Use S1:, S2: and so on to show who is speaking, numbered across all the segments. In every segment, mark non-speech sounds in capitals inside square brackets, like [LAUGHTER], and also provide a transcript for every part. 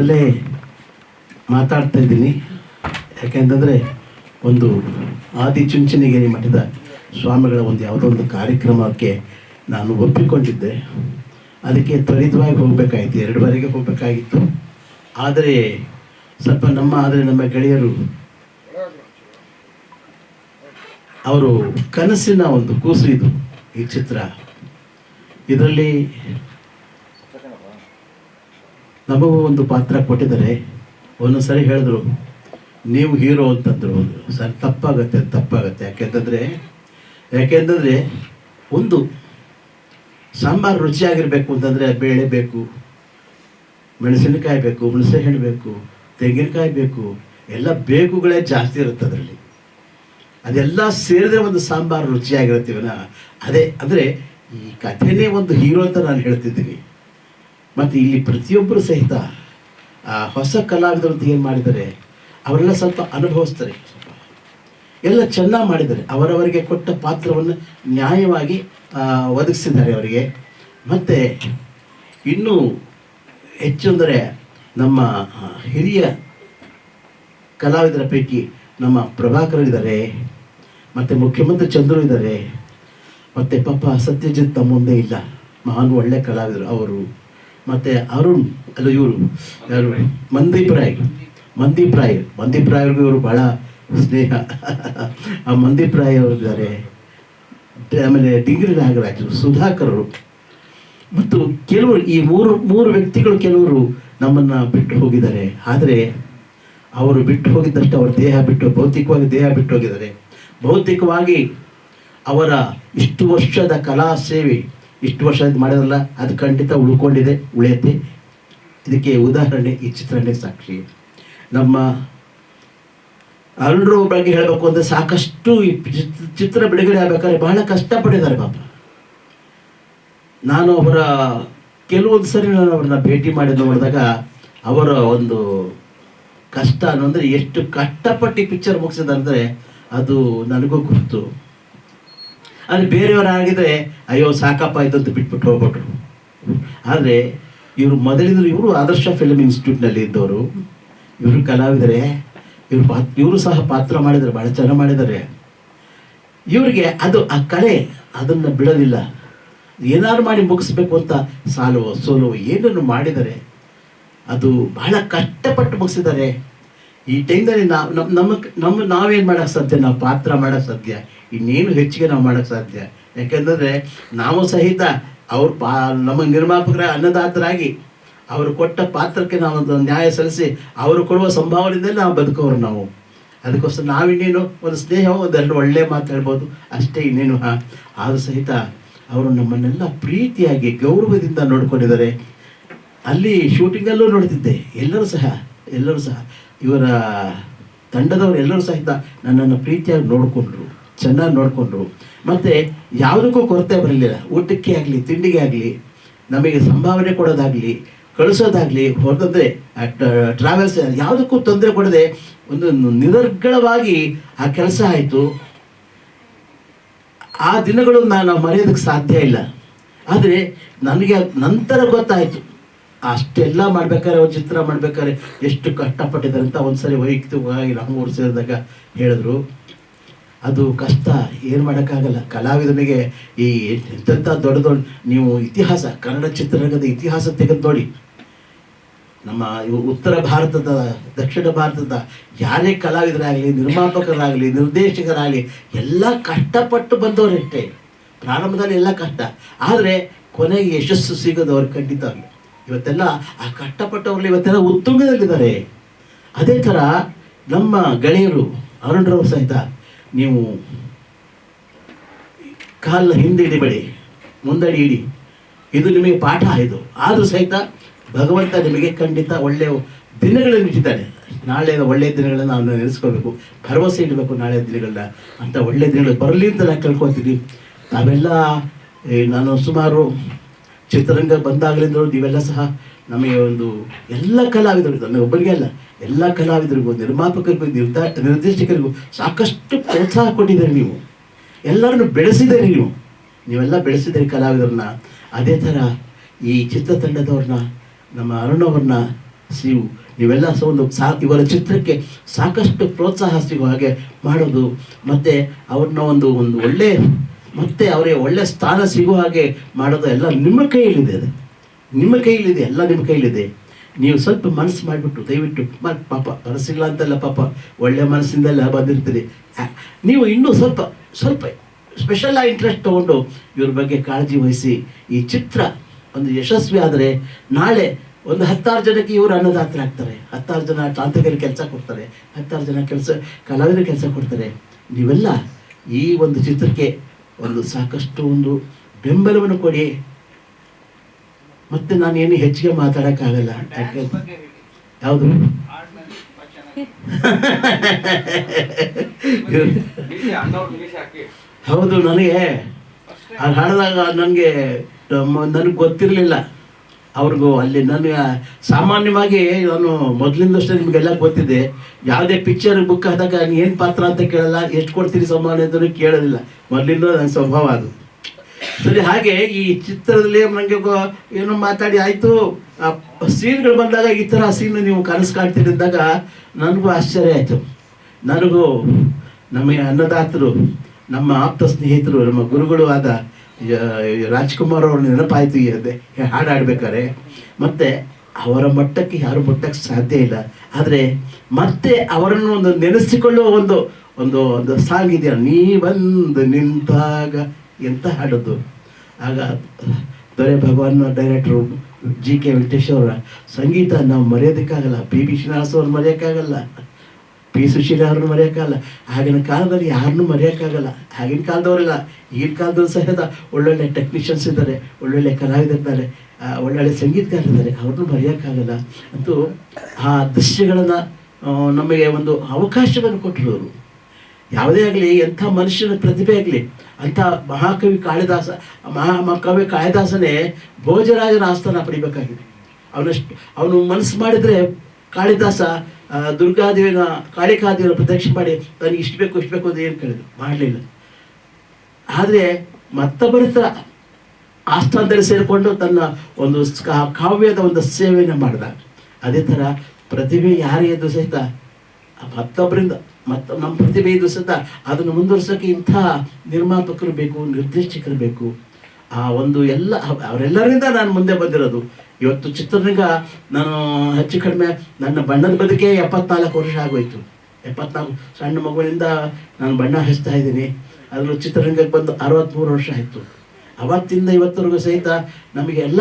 S1: ಅಲ್ಲೇ ಮಾತಾಡ್ತಾ ಇದ್ದೀನಿ. ಯಾಕೆಂತಂದರೆ ಒಂದು ಆದಿಚುಂಚನಗಿರಿ ಮಠದ ಸ್ವಾಮಿಗಳ ಒಂದು ಯಾವುದೋ ಒಂದು ಕಾರ್ಯಕ್ರಮಕ್ಕೆ ನಾನು ಒಪ್ಪಿಕೊಂಡಿದ್ದೆ. ಅದಕ್ಕೆ ತ್ವರಿತವಾಗಿ ಹೋಗಬೇಕಾಯಿತು. ಬಾರಿಗೆ ಹೋಗಬೇಕಾಗಿತ್ತು. ಆದರೆ ಸ್ವಲ್ಪ ನಮ್ಮ, ಆದರೆ ನಮ್ಮ ಗೆಳೆಯರು ಅವರು ಕನಸಿನ ಒಂದು ಕೂಸು ಇದು ಈ ಚಿತ್ರ. ಇದರಲ್ಲಿ ನಮಗೂ ಒಂದು ಪಾತ್ರ ಕೊಟ್ಟಿದ್ದಾರೆ. ಒಂದು ಸರಿ ಹೇಳಿದ್ರು, ನೀವು ಹೀರೋ ಅಂತಂದ್ರು. ಸರ್, ತಪ್ಪಾಗತ್ತೆ ತಪ್ಪಾಗತ್ತೆ. ಯಾಕೆಂತಂದರೆ ಯಾಕೆಂತಂದರೆ, ಒಂದು, ಸಾಂಬಾರು ರುಚಿಯಾಗಿರಬೇಕು ಅಂತಂದರೆ ಬೇಳೆ ಬೇಕು, ಮೆಣಸಿನಕಾಯಿ ಬೇಕು ಹುಣಸೆ ಹಣ್ಣು ಬೇಕು, ತೆಂಗಿನಕಾಯಿ ಬೇಕು, ಎಲ್ಲ ಬೇಕುಗಳೇ ಜಾಸ್ತಿ ಇರುತ್ತೆ ಅದರಲ್ಲಿ. ಅದೆಲ್ಲ ಸೇರಿದ್ರೆ ಒಂದು ಸಾಂಬಾರು ರುಚಿಯಾಗಿರುತ್ತೀವನ ಅದೇ, ಅಂದರೆ ಈ ಕಥೆನೇ ಒಂದು ಹೀರೋ ಅಂತ ನಾನು ಹೇಳ್ತಿದ್ದೀನಿ. ಮತ್ತು ಇಲ್ಲಿ ಪ್ರತಿಯೊಬ್ಬರು ಸಹಿತ ಹೊಸ ಕಲಾವಿದರು ಏನು ಮಾಡಿದ್ದಾರೆ, ಅವರೆಲ್ಲ ಸ್ವಲ್ಪ ಅನುಭವಿಸ್ತಾರೆ ಎಲ್ಲ ಚೆನ್ನಾಗಿ ಮಾಡಿದ್ದಾರೆ. ಅವರವರಿಗೆ ಕೊಟ್ಟ ಪಾತ್ರವನ್ನು ನ್ಯಾಯವಾಗಿ ಒದಗಿಸಿದ್ದಾರೆ ಅವರಿಗೆ. ಮತ್ತು ಇನ್ನೂ ಹೆಚ್ಚು ಅಂದರೆ ನಮ್ಮ ಹಿರಿಯ ಕಲಾವಿದರ ಪೈಕಿ ನಮ್ಮ ಪ್ರಭಾಕರ್ ಇದ್ದಾರೆ, ಮತ್ತು ಮುಖ್ಯಮಂತ್ರಿ ಚಂದ್ರು ಇದ್ದಾರೆ, ಮತ್ತು ಪಾಪ ಸತ್ಯಜಿತ್ ತಮ್ಮ ಮುಂದೆ ಇಲ್ಲ. ಮಹಾನ್ ಒಳ್ಳೆ ಕಲಾವಿದರು ಅವರು. ಮತ್ತು ಅರುಣ್, ಅಲ್ಲ ಇವರು, ಯಾರು? ಮಂದೀಪ್ ರಾಯ್ ಮಂದೀಪ್ ರಾಯ್ ಮಂದೀಪ್ ರಾಯ್ಗೂ ಇವರು ಭಾಳ ಸ್ನೇಹ. ಆ ಮಂದೀಪ್ ರಾಯ್ ಅವರು ಇದ್ದಾರೆ ಆಮೇಲೆ ಡಿಂಗ್ರಿ ನಾಗರಾಜು ಸುಧಾಕರರು ಮತ್ತು ಕೆಲವರು ಈ ಮೂರು ಮೂರು ವ್ಯಕ್ತಿಗಳು ಕೆಲವರು ನಮ್ಮನ್ನು ಬಿಟ್ಟು ಹೋಗಿದ್ದಾರೆ. ಆದರೆ ಅವರು ಬಿಟ್ಟು ಹೋಗಿದ್ದಷ್ಟು ಅವರ ದೇಹ ಬಿಟ್ಟು, ಭೌತಿಕವಾಗಿ ದೇಹ ಬಿಟ್ಟು ಹೋಗಿದ್ದಾರೆ. ಭೌತಿಕವಾಗಿ ಅವರ ಇಷ್ಟು ವರ್ಷದ ಕಲಾ ಸೇವೆ ಇಷ್ಟು ವರ್ಷ ಮಾಡಿದ್ರಲ್ಲ, ಅದು ಖಂಡಿತ ಉಳ್ಕೊಂಡಿದೆ, ಉಳಿಯತ್ತೆ. ಇದಕ್ಕೆ ಉದಾಹರಣೆ, ಈ ಚಿತ್ರನೇ ಸಾಕ್ಷಿ. ನಮ್ಮ ಅರುಣರು ಬಗ್ಗೆ ಹೇಳಬೇಕು ಅಂದರೆ ಸಾಕಷ್ಟು ಈ ಚಿತ್ರ- ಬಿಡುಗಡೆ ಆಗ್ಬೇಕಾದ್ರೆ ಬಹಳ ಕಷ್ಟಪಟ್ಟಿದ್ದಾರೆ ಪಾಪ. ನಾನು ಅವರ, ಕೆಲವೊಂದು ಸರಿ ನಾನು ಅವ್ರನ್ನ ಭೇಟಿ ಮಾಡಿ ನೋಡಿದಾಗ ಅವರ ಒಂದು ಕಷ್ಟ ಅನ್ನೋಂದರೆ ಎಷ್ಟು ಕಷ್ಟಪಟ್ಟು ಪಿಕ್ಚರ್ ಮುಗಿಸಿದ ಅಂದರೆ ಅದು ನನಗೂ ಗೊತ್ತು. ಆದರೆ ಬೇರೆಯವರಾಗಿದ್ದರೆ ಅಯ್ಯೋ, ಸಾಕಪ್ಪ ಅಂತ ಬಿಟ್ಬಿಟ್ಟು ಹೋಗ್ಬಿಟ್ರು. ಆದರೆ, ಇವರು ಮೊದಲಿದ್ರು ಇವರು ಆದರ್ಶ ಫಿಲ್ಮ್ ಇನ್ಸ್ಟಿಟ್ಯೂಟ್ನಲ್ಲಿ ಇದ್ದವರು. ಇವರು ಕಲಾವಿದರೆ, ಇವರು ಪಾ, ಇವರು ಸಹ ಪಾತ್ರ ಮಾಡಿದರೆ ಭಾಳ ಚೆನ್ನಾಗಿ ಮಾಡಿದ್ದಾರೆ. ಇವರಿಗೆ ಅದು, ಆ ಕಲೆ ಅದನ್ನು ಬಿಡೋದಿಲ್ಲ. ಏನಾದ್ರು ಮಾಡಿ ಮುಗಿಸ್ಬೇಕು ಅಂತ ಸಾಲೋ ಸೋಲೋ ಏನನ್ನು ಮಾಡಿದರೆ, ಅದು ಬಹಳ ಕಷ್ಟಪಟ್ಟು ಮುಗಿಸಿದ್ದಾರೆ. ಈ ಟೈಮ್ನಲ್ಲಿ ನಾವು ನಮ್ಮ ನಮ್ಮ ನಮ್ಮ ನಾವೇನು ಮಾಡೋಕ್ಕೆ ಸಾಧ್ಯ? ನಾವು ಪಾತ್ರ ಮಾಡೋಕ್ಕೆ ಸಾಧ್ಯ? ಇನ್ನೇನು ಹೆಚ್ಚಿಗೆ ನಾವು ಮಾಡೋಕ್ಕೆ ಸಾಧ್ಯ? ಯಾಕೆಂದರೆ ನಾವು ಸಹಿತ ಅವ್ರ ಪಾ ನಮ್ಮ ನಿರ್ಮಾಪಕರ ಅನ್ನದಾತರಾಗಿ ಅವರು ಕೊಟ್ಟ ಪಾತ್ರಕ್ಕೆ ನಾವು ನ್ಯಾಯ ಸಲ್ಲಿಸಿ ಅವರು ಕೊಡುವ ಸಂಭಾವನೆಯಿಂದಲೇ ನಾವು ಬದುಕೋರು ನಾವು. ಅದಕ್ಕೋಸ್ಕರ ನಾವಿನ್ನೇನು ಒಂದು ಸ್ನೇಹ ಒಂದೆರಡು ಒಳ್ಳೆ ಮಾತು ಹೇಳ್ಬೋದು. ಅಷ್ಟೇ ಇನ್ನೇನು, ಹಾ? ಆದರೂ ಸಹಿತ ಅವರು ನಮ್ಮನ್ನೆಲ್ಲ ಪ್ರೀತಿಯಾಗಿ ಗೌರವದಿಂದ ನೋಡ್ಕೊಂಡಿದ್ದಾರೆ. ಅಲ್ಲಿ ಶೂಟಿಂಗಲ್ಲೂ ನೋಡ್ತಿದ್ದೆ. ಎಲ್ಲರೂ ಸಹ ಎಲ್ಲರೂ ಸಹ. ಇವರ ತಂಡದವರು ಎಲ್ಲರೂ ಸಹಿತ ನನ್ನನ್ನು ಪ್ರೀತಿಯಾಗಿ ನೋಡಿಕೊಂಡ್ರು, ಚೆನ್ನಾಗಿ ನೋಡಿಕೊಂಡ್ರು. ಮತ್ತು ಯಾವುದಕ್ಕೂ ಕೊರತೆ ಬರಲಿಲ್ಲ. ಊಟಕ್ಕೆ ಆಗಲಿ, ತಿಂಡಿಗೆ ಆಗಲಿ, ನಮಗೆ ಸಂಭಾವನೆ ಕೊಡೋದಾಗಲಿ, ಕಳಿಸೋದಾಗಲಿ ಹೊರತಂದರೆ ಟ್ರಾವೆಲ್ಸ್ ಯಾವುದಕ್ಕೂ ತೊಂದರೆ ಕೊಡದೆ ಒಂದು ನಿರರ್ಗಳವಾಗಿ ಆ ಕೆಲಸ ಆಯಿತು. ಆ ದಿನಗಳು ನಾನು ಮರೆಯೋದಕ್ಕೆ ಸಾಧ್ಯ ಇಲ್ಲ. ಆದರೆ ನನಗೆ ನಂತರ ಗೊತ್ತಾಯಿತು. ಅಷ್ಟೆಲ್ಲ ಮಾಡ್ಬೇಕಾದ್ರೆ ಅವ್ರು ಚಿತ್ರ ಮಾಡ್ಬೇಕಾದ್ರೆ ಎಷ್ಟು ಕಷ್ಟಪಟ್ಟಿದ್ದಾರೆ ಅಂತ ಒಂದ್ಸರಿ ವೈಯಕ್ತಿಕವಾಗಿ ನಮ್ಮೂರು ಸೇರಿದಾಗ ಹೇಳಿದ್ರು. ಅದು ಕಷ್ಟ, ಏನು ಮಾಡೋಕ್ಕಾಗಲ್ಲ. ಕಲಾವಿದನಿಗೆ ಈ ಎಂತೆಂಥ ದೊಡ್ಡ ದೊಡ್ಡ, ನೀವು ಇತಿಹಾಸ, ಕನ್ನಡ ಚಿತ್ರರಂಗದ ಇತಿಹಾಸ ತೆಗೆದು ನೋಡಿ. ನಮ್ಮ ಉತ್ತರ ಭಾರತದ, ದಕ್ಷಿಣ ಭಾರತದ ಯಾರೇ ಕಲಾವಿದರಾಗಲಿ, ನಿರ್ಮಾಪಕರಾಗಲಿ, ನಿರ್ದೇಶಕರಾಗಲಿ, ಎಲ್ಲ ಕಷ್ಟಪಟ್ಟು ಬಂದವರಷ್ಟೇ ಪ್ರಾರಂಭದಲ್ಲಿ ಎಲ್ಲ ಕಷ್ಟ. ಆದರೆ ಕೊನೆಗೆ ಯಶಸ್ಸು ಸಿಗೋದು ಅವ್ರಿಗೆ ಖಂಡಿತ. ಇವತ್ತೆಲ್ಲ ಆ ಕಷ್ಟಪಟ್ಟವ್ರಲ್ಲಿ ಇವತ್ತೆಲ್ಲ ಉತ್ತುಂಗದಲ್ಲಿದ್ದಾರೆ. ಅದೇ ಥರ ನಮ್ಮ ಗೆಳೆಯರು ಅರುಣ್ರವರು ಸಹಿತ ನೀವು ಕಾಲ ಹಿಂದೆ ಇಡಿಬೇಡಿ ಮುಂದಡಿ ಇಡಿ ಇದು ನಿಮಗೆ ಪಾಠ ಇದು. ಆದರೂ ಸಹಿತ ಭಗವಂತ ನಿಮಗೆ ಖಂಡಿತ ಒಳ್ಳೆಯ ದಿನಗಳನ್ನು ಇಟ್ಟಿದ್ದಾನೆ ನಾಳೆ ಒಳ್ಳೆಯ ದಿನಗಳನ್ನು ನಾವು ನೆನೆಸ್ಕೋಬೇಕು ಭರವಸೆ ಇಡಬೇಕು ನಾಳೆ ದಿನಗಳನ್ನ. ಅಂತ ಒಳ್ಳೆಯ ದಿನಗಳು ಬರಲಿ ಅಂತ ನಾನು ಕೇಳ್ಕೊತೀನಿ ನಾವೆಲ್ಲ ಈ ನಾನು ಸುಮಾರು ಚಿತ್ರರಂಗ ಬಂದಾಗಲಿಂದ ನೀವೆಲ್ಲ ಸಹ ನಮಗೆ ಒಂದು ಎಲ್ಲ ಕಲಾವಿದರು ನನಗೆ ಒಬ್ಬರಿಗೆ ಅಲ್ಲ, ಎಲ್ಲ ಕಲಾವಿದರಿಗೂ, ನಿರ್ಮಾಪಕರಿಗೂ, ನಿರ್ದಾ, ನಿರ್ದೇಶಕರಿಗೂ ಸಾಕಷ್ಟು ಪ್ರೋತ್ಸಾಹ ಕೊಟ್ಟಿದ್ದೀರಿ ನೀವು. ಎಲ್ಲರನ್ನು ಬೆಳೆಸಿದ್ದೀರಿ ನೀವು. ನೀವೆಲ್ಲ ಬೆಳೆಸಿದ್ದೀರಿ ಕಲಾವಿದರನ್ನ. ಅದೇ ಥರ ಈ ಚಿತ್ರತಂಡದವ್ರನ್ನ, ನಮ್ಮ ಅರುಣ್ ಅವ್ರನ್ನ ಸಿವು ನೀವೆಲ್ಲ ಸಹ ಒಂದು ಸಾ, ಇವರ ಚಿತ್ರಕ್ಕೆ ಸಾಕಷ್ಟು ಪ್ರೋತ್ಸಾಹ ಸಿಗುವ ಹಾಗೆ ಮಾಡೋದು, ಮತ್ತು ಅವ್ರನ್ನ ಒಂದು ಒಂದು ಒಳ್ಳೆ ಮತ್ತೆ ಅವರಿಗೆ ಒಳ್ಳೆ ಸ್ಥಾನ ಸಿಗುವ ಹಾಗೆ ಮಾಡೋದು ಎಲ್ಲ ನಿಮ್ಮ ಕೈಯಲ್ಲಿದೆ ಅದು. ನಿಮ್ಮ ಕೈಯಲ್ಲಿದೆ, ಎಲ್ಲ ನಿಮ್ಮ ಕೈಯಲ್ಲಿದೆ. ನೀವು ಸ್ವಲ್ಪ ಮನಸ್ಸು ಮಾಡಿಬಿಟ್ಟು, ದಯವಿಟ್ಟು ಪಾಪ ಮನಸ್ಸಿಲ್ಲ ಅಂತಲ್ಲ ಪಾಪ, ಒಳ್ಳೆ ಮನಸ್ಸಿಂದೆಲ್ಲ ಬಂದಿರ್ತೀರಿ. ನೀವು ಇನ್ನೂ ಸ್ವಲ್ಪ ಸ್ವಲ್ಪ ಸ್ಪೆಷಲ್ ಇಂಟ್ರೆಸ್ಟ್ ತೊಗೊಂಡು ಇವ್ರ ಬಗ್ಗೆ ಕಾಳಜಿ ವಹಿಸಿ. ಈ ಚಿತ್ರ ಒಂದು ಯಶಸ್ವಿ ಆದರೆ ನಾಳೆ ಒಂದು ಹತ್ತಾರು ಜನಕ್ಕೆ ಇವರು ಅನ್ನದಾತರಾಗ್ತಾರೆ ಹತ್ತಾರು ಜನ ತಾಂತ್ರಿಕರಿಗೆ ಕೆಲಸ ಕೊಡ್ತಾರೆ. ಹತ್ತಾರು ಜನ ಕೆಲಸ ಕಲಾವಿದರ ಕೆಲಸ ಕೊಡ್ತಾರೆ. ನೀವೆಲ್ಲ ಈ ಒಂದು ಚಿತ್ರಕ್ಕೆ ಒಂದು ಸಾಕಷ್ಟು ಒಂದು ಬೆಂಬಲವನ್ನು ಕೊಡಿ. ಮತ್ತೆ ನಾನು ಏನು ಹೆಚ್ಚಿಗೆ ಮಾತಾಡೋಕ್ಕಾಗಲ್ಲ. ಯಾವುದು? ಹೌದು ನನಗೆ ಆ ಹಾಡಿದಾಗ ನನಗೆ ನನಗೆ ಗೊತ್ತಿರಲಿಲ್ಲ. ಅವ್ರಿಗೂ ಅಲ್ಲಿ ನನಗೆ ಸಾಮಾನ್ಯವಾಗಿ ನಾನು ಮೊದಲಿಂದಷ್ಟೇ ನಿಮಗೆಲ್ಲ ಗೊತ್ತಿದೆ. ಯಾವುದೇ ಪಿಕ್ಚರ್ ಬುಕ್ ಆದಾಗ ಏನು ಪಾತ್ರ ಅಂತ ಕೇಳಲ್ಲ, ಎಷ್ಟು ಕೊಡ್ತೀರಿ ಸಮಾನ ಅಂತಲೂ ಕೇಳೋದಿಲ್ಲ. ಮೊದಲಿಂದ ನನ್ನ ಸ್ವಭಾವ ಅದು. ಸರಿ, ಹಾಗೆ ಈ ಚಿತ್ರದಲ್ಲಿ ನನಗೆ ಏನೋ ಮಾತಾಡಿ ಆಯಿತು. ಸೀನ್ಗಳು ಬಂದಾಗ ಈ ಥರ ಸೀನ್ ನೀವು ಕನಸು ಕಾಣ್ತಿದ್ದಾಗ ನನಗೂ ಆಶ್ಚರ್ಯ ಆಯಿತು. ನನಗೂ ನಮಗೆ ಅನ್ನದಾತರು, ನಮ್ಮ ಆಪ್ತ ಸ್ನೇಹಿತರು, ನಮ್ಮ ಗುರುಗಳು ಆದ ರಾಜ್ಕುಮಾರ್ ಅವ್ರ ನೆನಪಾಯ್ತು ಅದೇ ಹಾಡು ಹಾಡ್ಬೇಕಾದ್ರೆ. ಮತ್ತೆ ಅವರ ಮಟ್ಟಕ್ಕೆ ಯಾರು ಮುಟ್ಟಕ್ಕೆ ಸಾಧ್ಯ ಇಲ್ಲ. ಆದರೆ ಮತ್ತೆ ಅವರನ್ನು ಒಂದು ನೆನೆಸಿಕೊಳ್ಳುವ ಒಂದು ಒಂದು ಒಂದು ಸಾಂಗ್ ಇದೆಯಲ್ಲ ನೀ ಬಂದು ನಿಂತಾಗ ಎಂತ ಹಾಡೋದು? ಆಗ ದೊರೆ ಭಗವಾನ್ ಡೈರೆಕ್ಟ್ರು ಜಿ ಕೆ ವೆಂಕಟೇಶ್ ಅವರ, ಸಂಗೀತ ನಾವು ಮರೆಯೋದಕ್ಕಾಗಲ್ಲ ಪಿ ಬಿ ಶ್ರೀನಿವಾಸ್ ಅವ್ರು ಮರೆಯೋಕ್ಕಾಗಲ್ಲ. ಪಿ ಸುಶೀಲ ಯಾರನ್ನು ಮರೆಯೋಕ್ಕಾಗಲ್ಲ. ಆಗಿನ ಕಾಲದಲ್ಲಿ ಯಾರನ್ನೂ ಮರೆಯೋಕ್ಕಾಗಲ್ಲ. ಆಗಿನ ಕಾಲದವರೆಲ್ಲ ಈಗಿನ ಕಾಲದವ್ರು ಸಹಿತ ಒಳ್ಳೊಳ್ಳೆ ಟೆಕ್ನಿಷಿಯನ್ಸ್ ಇದ್ದಾರೆ, ಒಳ್ಳೊಳ್ಳೆ ಕಲಾವಿದರಿದ್ದಾರೆ ಒಳ್ಳೊಳ್ಳೆ ಸಂಗೀತಗಾರರಿದ್ದಾರೆ. ಅವ್ರನ್ನೂ ಮರೆಯೋಕ್ಕಾಗಲ್ಲ ಅಂತೂ ಆ ದೃಶ್ಯಗಳನ್ನು ನಮಗೆ ಒಂದು ಅವಕಾಶವನ್ನು ಕೊಟ್ಟಿರೋರು. ಯಾವುದೇ ಆಗಲಿ, ಎಂಥ ಮನುಷ್ಯನ ಪ್ರತಿಭೆ ಆಗಲಿ, ಅಂಥ ಮಹಾಕವಿ ಕಾಳಿದಾಸ, ಮಹಾ, ಮಹಾಕವಿ ಕವಿ ಕಾಳಿದಾಸನೇ ಭೋಜರಾಜನ ಆಸ್ಥಾನ ಪಡಿಬೇಕಾಗಿದೆ. ಅವನಷ್ಟು, ಅವನು ಮನಸ್ಸು ಮಾಡಿದರೆ ಕಾಳಿದಾಸ ದುರ್ಗಾದೇವಿನ ಕಾಳಿಕಾದೇವಿನ ಪ್ರದಕ್ಷಿಣೆ ಮಾಡಿ ನನಗೆ ಇಷ್ಟು ಬೇಕು ಇಷ್ಟು ಬೇಕು ಅಂತ ಏನು ಕೇಳಿದ್ರು? ಮಾಡಲಿಲ್ಲ. ಆದರೆ ಮತ್ತೊಬ್ಬರ ಹತ್ರ ಆಸ್ಥಾನದಲ್ಲಿ ಸೇರಿಕೊಂಡು ತನ್ನ ಒಂದು ಕಾವ್ಯದ ಒಂದು ಸೇವೆಯನ್ನು ಮಾಡಿದ. ಅದೇ ಥರ ಪ್ರತಿಭೆ ಯಾರೇ ಇದ್ದು ಸಹಿತ, ಮತ್ತೊಬ್ಬರಿಂದ, ಮತ್ತು ನಮ್ಮ ಪ್ರತಿಭೆ ಇದ್ದು ಸಹಿತ ಅದನ್ನು ಮುಂದುವರ್ಸೋಕ್ಕೆ ಇಂಥ ನಿರ್ಮಾಪಕರು ಬೇಕು, ನಿರ್ದೇಶಕರು ಬೇಕು. ಆ ಒಂದು ಎಲ್ಲ ಅವ್- ಅವರೆಲ್ಲರಿಂದ ನಾನು ಮುಂದೆ ಬಂದಿರೋದು. ಇವತ್ತು ಚಿತ್ರರಂಗ ನಾನು ಹೆಚ್ಚು ಕಡಿಮೆ ನನ್ನ ಬಣ್ಣದ ಬದುಕೆ ಎಪ್ಪತ್ನಾಲ್ಕು ವರ್ಷ ಆಗೋಯ್ತು. ಎಪ್ಪತ್ನಾಲ್ಕು ಸಣ್ಣ ಮಗುವಿನಿಂದ ನಾನು ಬಣ್ಣ ಹಚ್ತಾ ಇದ್ದೀನಿ. ಅದರಲ್ಲೂ ಚಿತ್ರರಂಗಕ್ಕೆ ಬಂದು ಅರವತ್ತ್ಮೂರು ವರ್ಷ ಆಯಿತು. ಅವತ್ತಿಂದ ಇವತ್ತರೆಗೂ ಸಹಿತ ನಮಗೆಲ್ಲ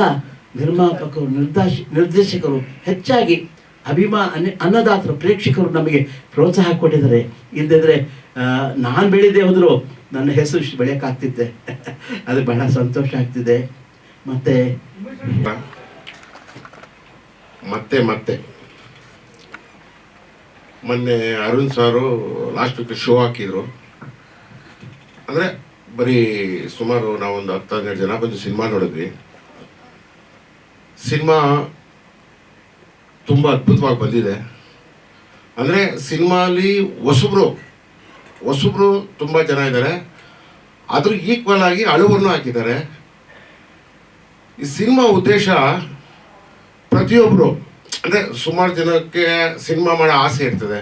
S1: ನಿರ್ಮಾಪಕರು, ನಿರ್ದೇಶ, ನಿರ್ದೇಶಕರು, ಹೆಚ್ಚಾಗಿ ಅಭಿಮಾನ ಅನ್ನ ಅನ್ನದಾತರು, ಪ್ರೇಕ್ಷಕರು ನಮಗೆ ಪ್ರೋತ್ಸಾಹ ಕೊಟ್ಟಿದ್ದಾರೆ. ಇಲ್ಲದಿದ್ದರೆ ನಾನು ಬೆಳೆದೇ ಹೋದರೂ ನನ್ನ ಹೆಸರು ಇಷ್ಟು ಬೆಳೆಯೋಕ್ಕಾಗ್ತಿದ್ದೆ. [LAUGHS] ಅದು ಬಹಳ ಸಂತೋಷ ಆಗ್ತಿದೆ. ಮತ್ತೆ?
S2: ಮತ್ತೆ ಮತ್ತೆ. ಮೊನ್ನೆ ಅರುಣ್ ಸಾರು ಲಾಸ್ಟ್ ವೀಕ್ ಶೋ ಹಾಕಿದ್ರು. ಅಂದರೆ ಬರೀ ಸುಮಾರು ನಾವೊಂದು ಹತ್ತು ಹನ್ನೆರಡು ಜನ ಬಂದು ಸಿನಿಮಾ ನೋಡಿದ್ವಿ. ಸಿನಿಮಾ ತುಂಬ ಅದ್ಭುತವಾಗಿ ಬಂದಿದೆ. ಅಂದರೆ ಸಿನಿಮಾಲಿ ಹೊಸಬ್ರು ಹೊಸಬ್ರು ತುಂಬ ಜನ ಇದ್ದಾರೆ ಅದ್ರ ಈಕ್ವಲ್ ಆಗಿ ಅಳುವನ್ನು ಹಾಕಿದ್ದಾರೆ. ಈ ಸಿನಿಮಾ ಉದ್ದೇಶ ಪ್ರತಿಯೊಬ್ಬರು ಅಂದರೆ ಸುಮಾರು ಜನಕ್ಕೆ ಸಿನಿಮಾ ಮಾಡೋ ಆಸೆ ಇರ್ತದೆ.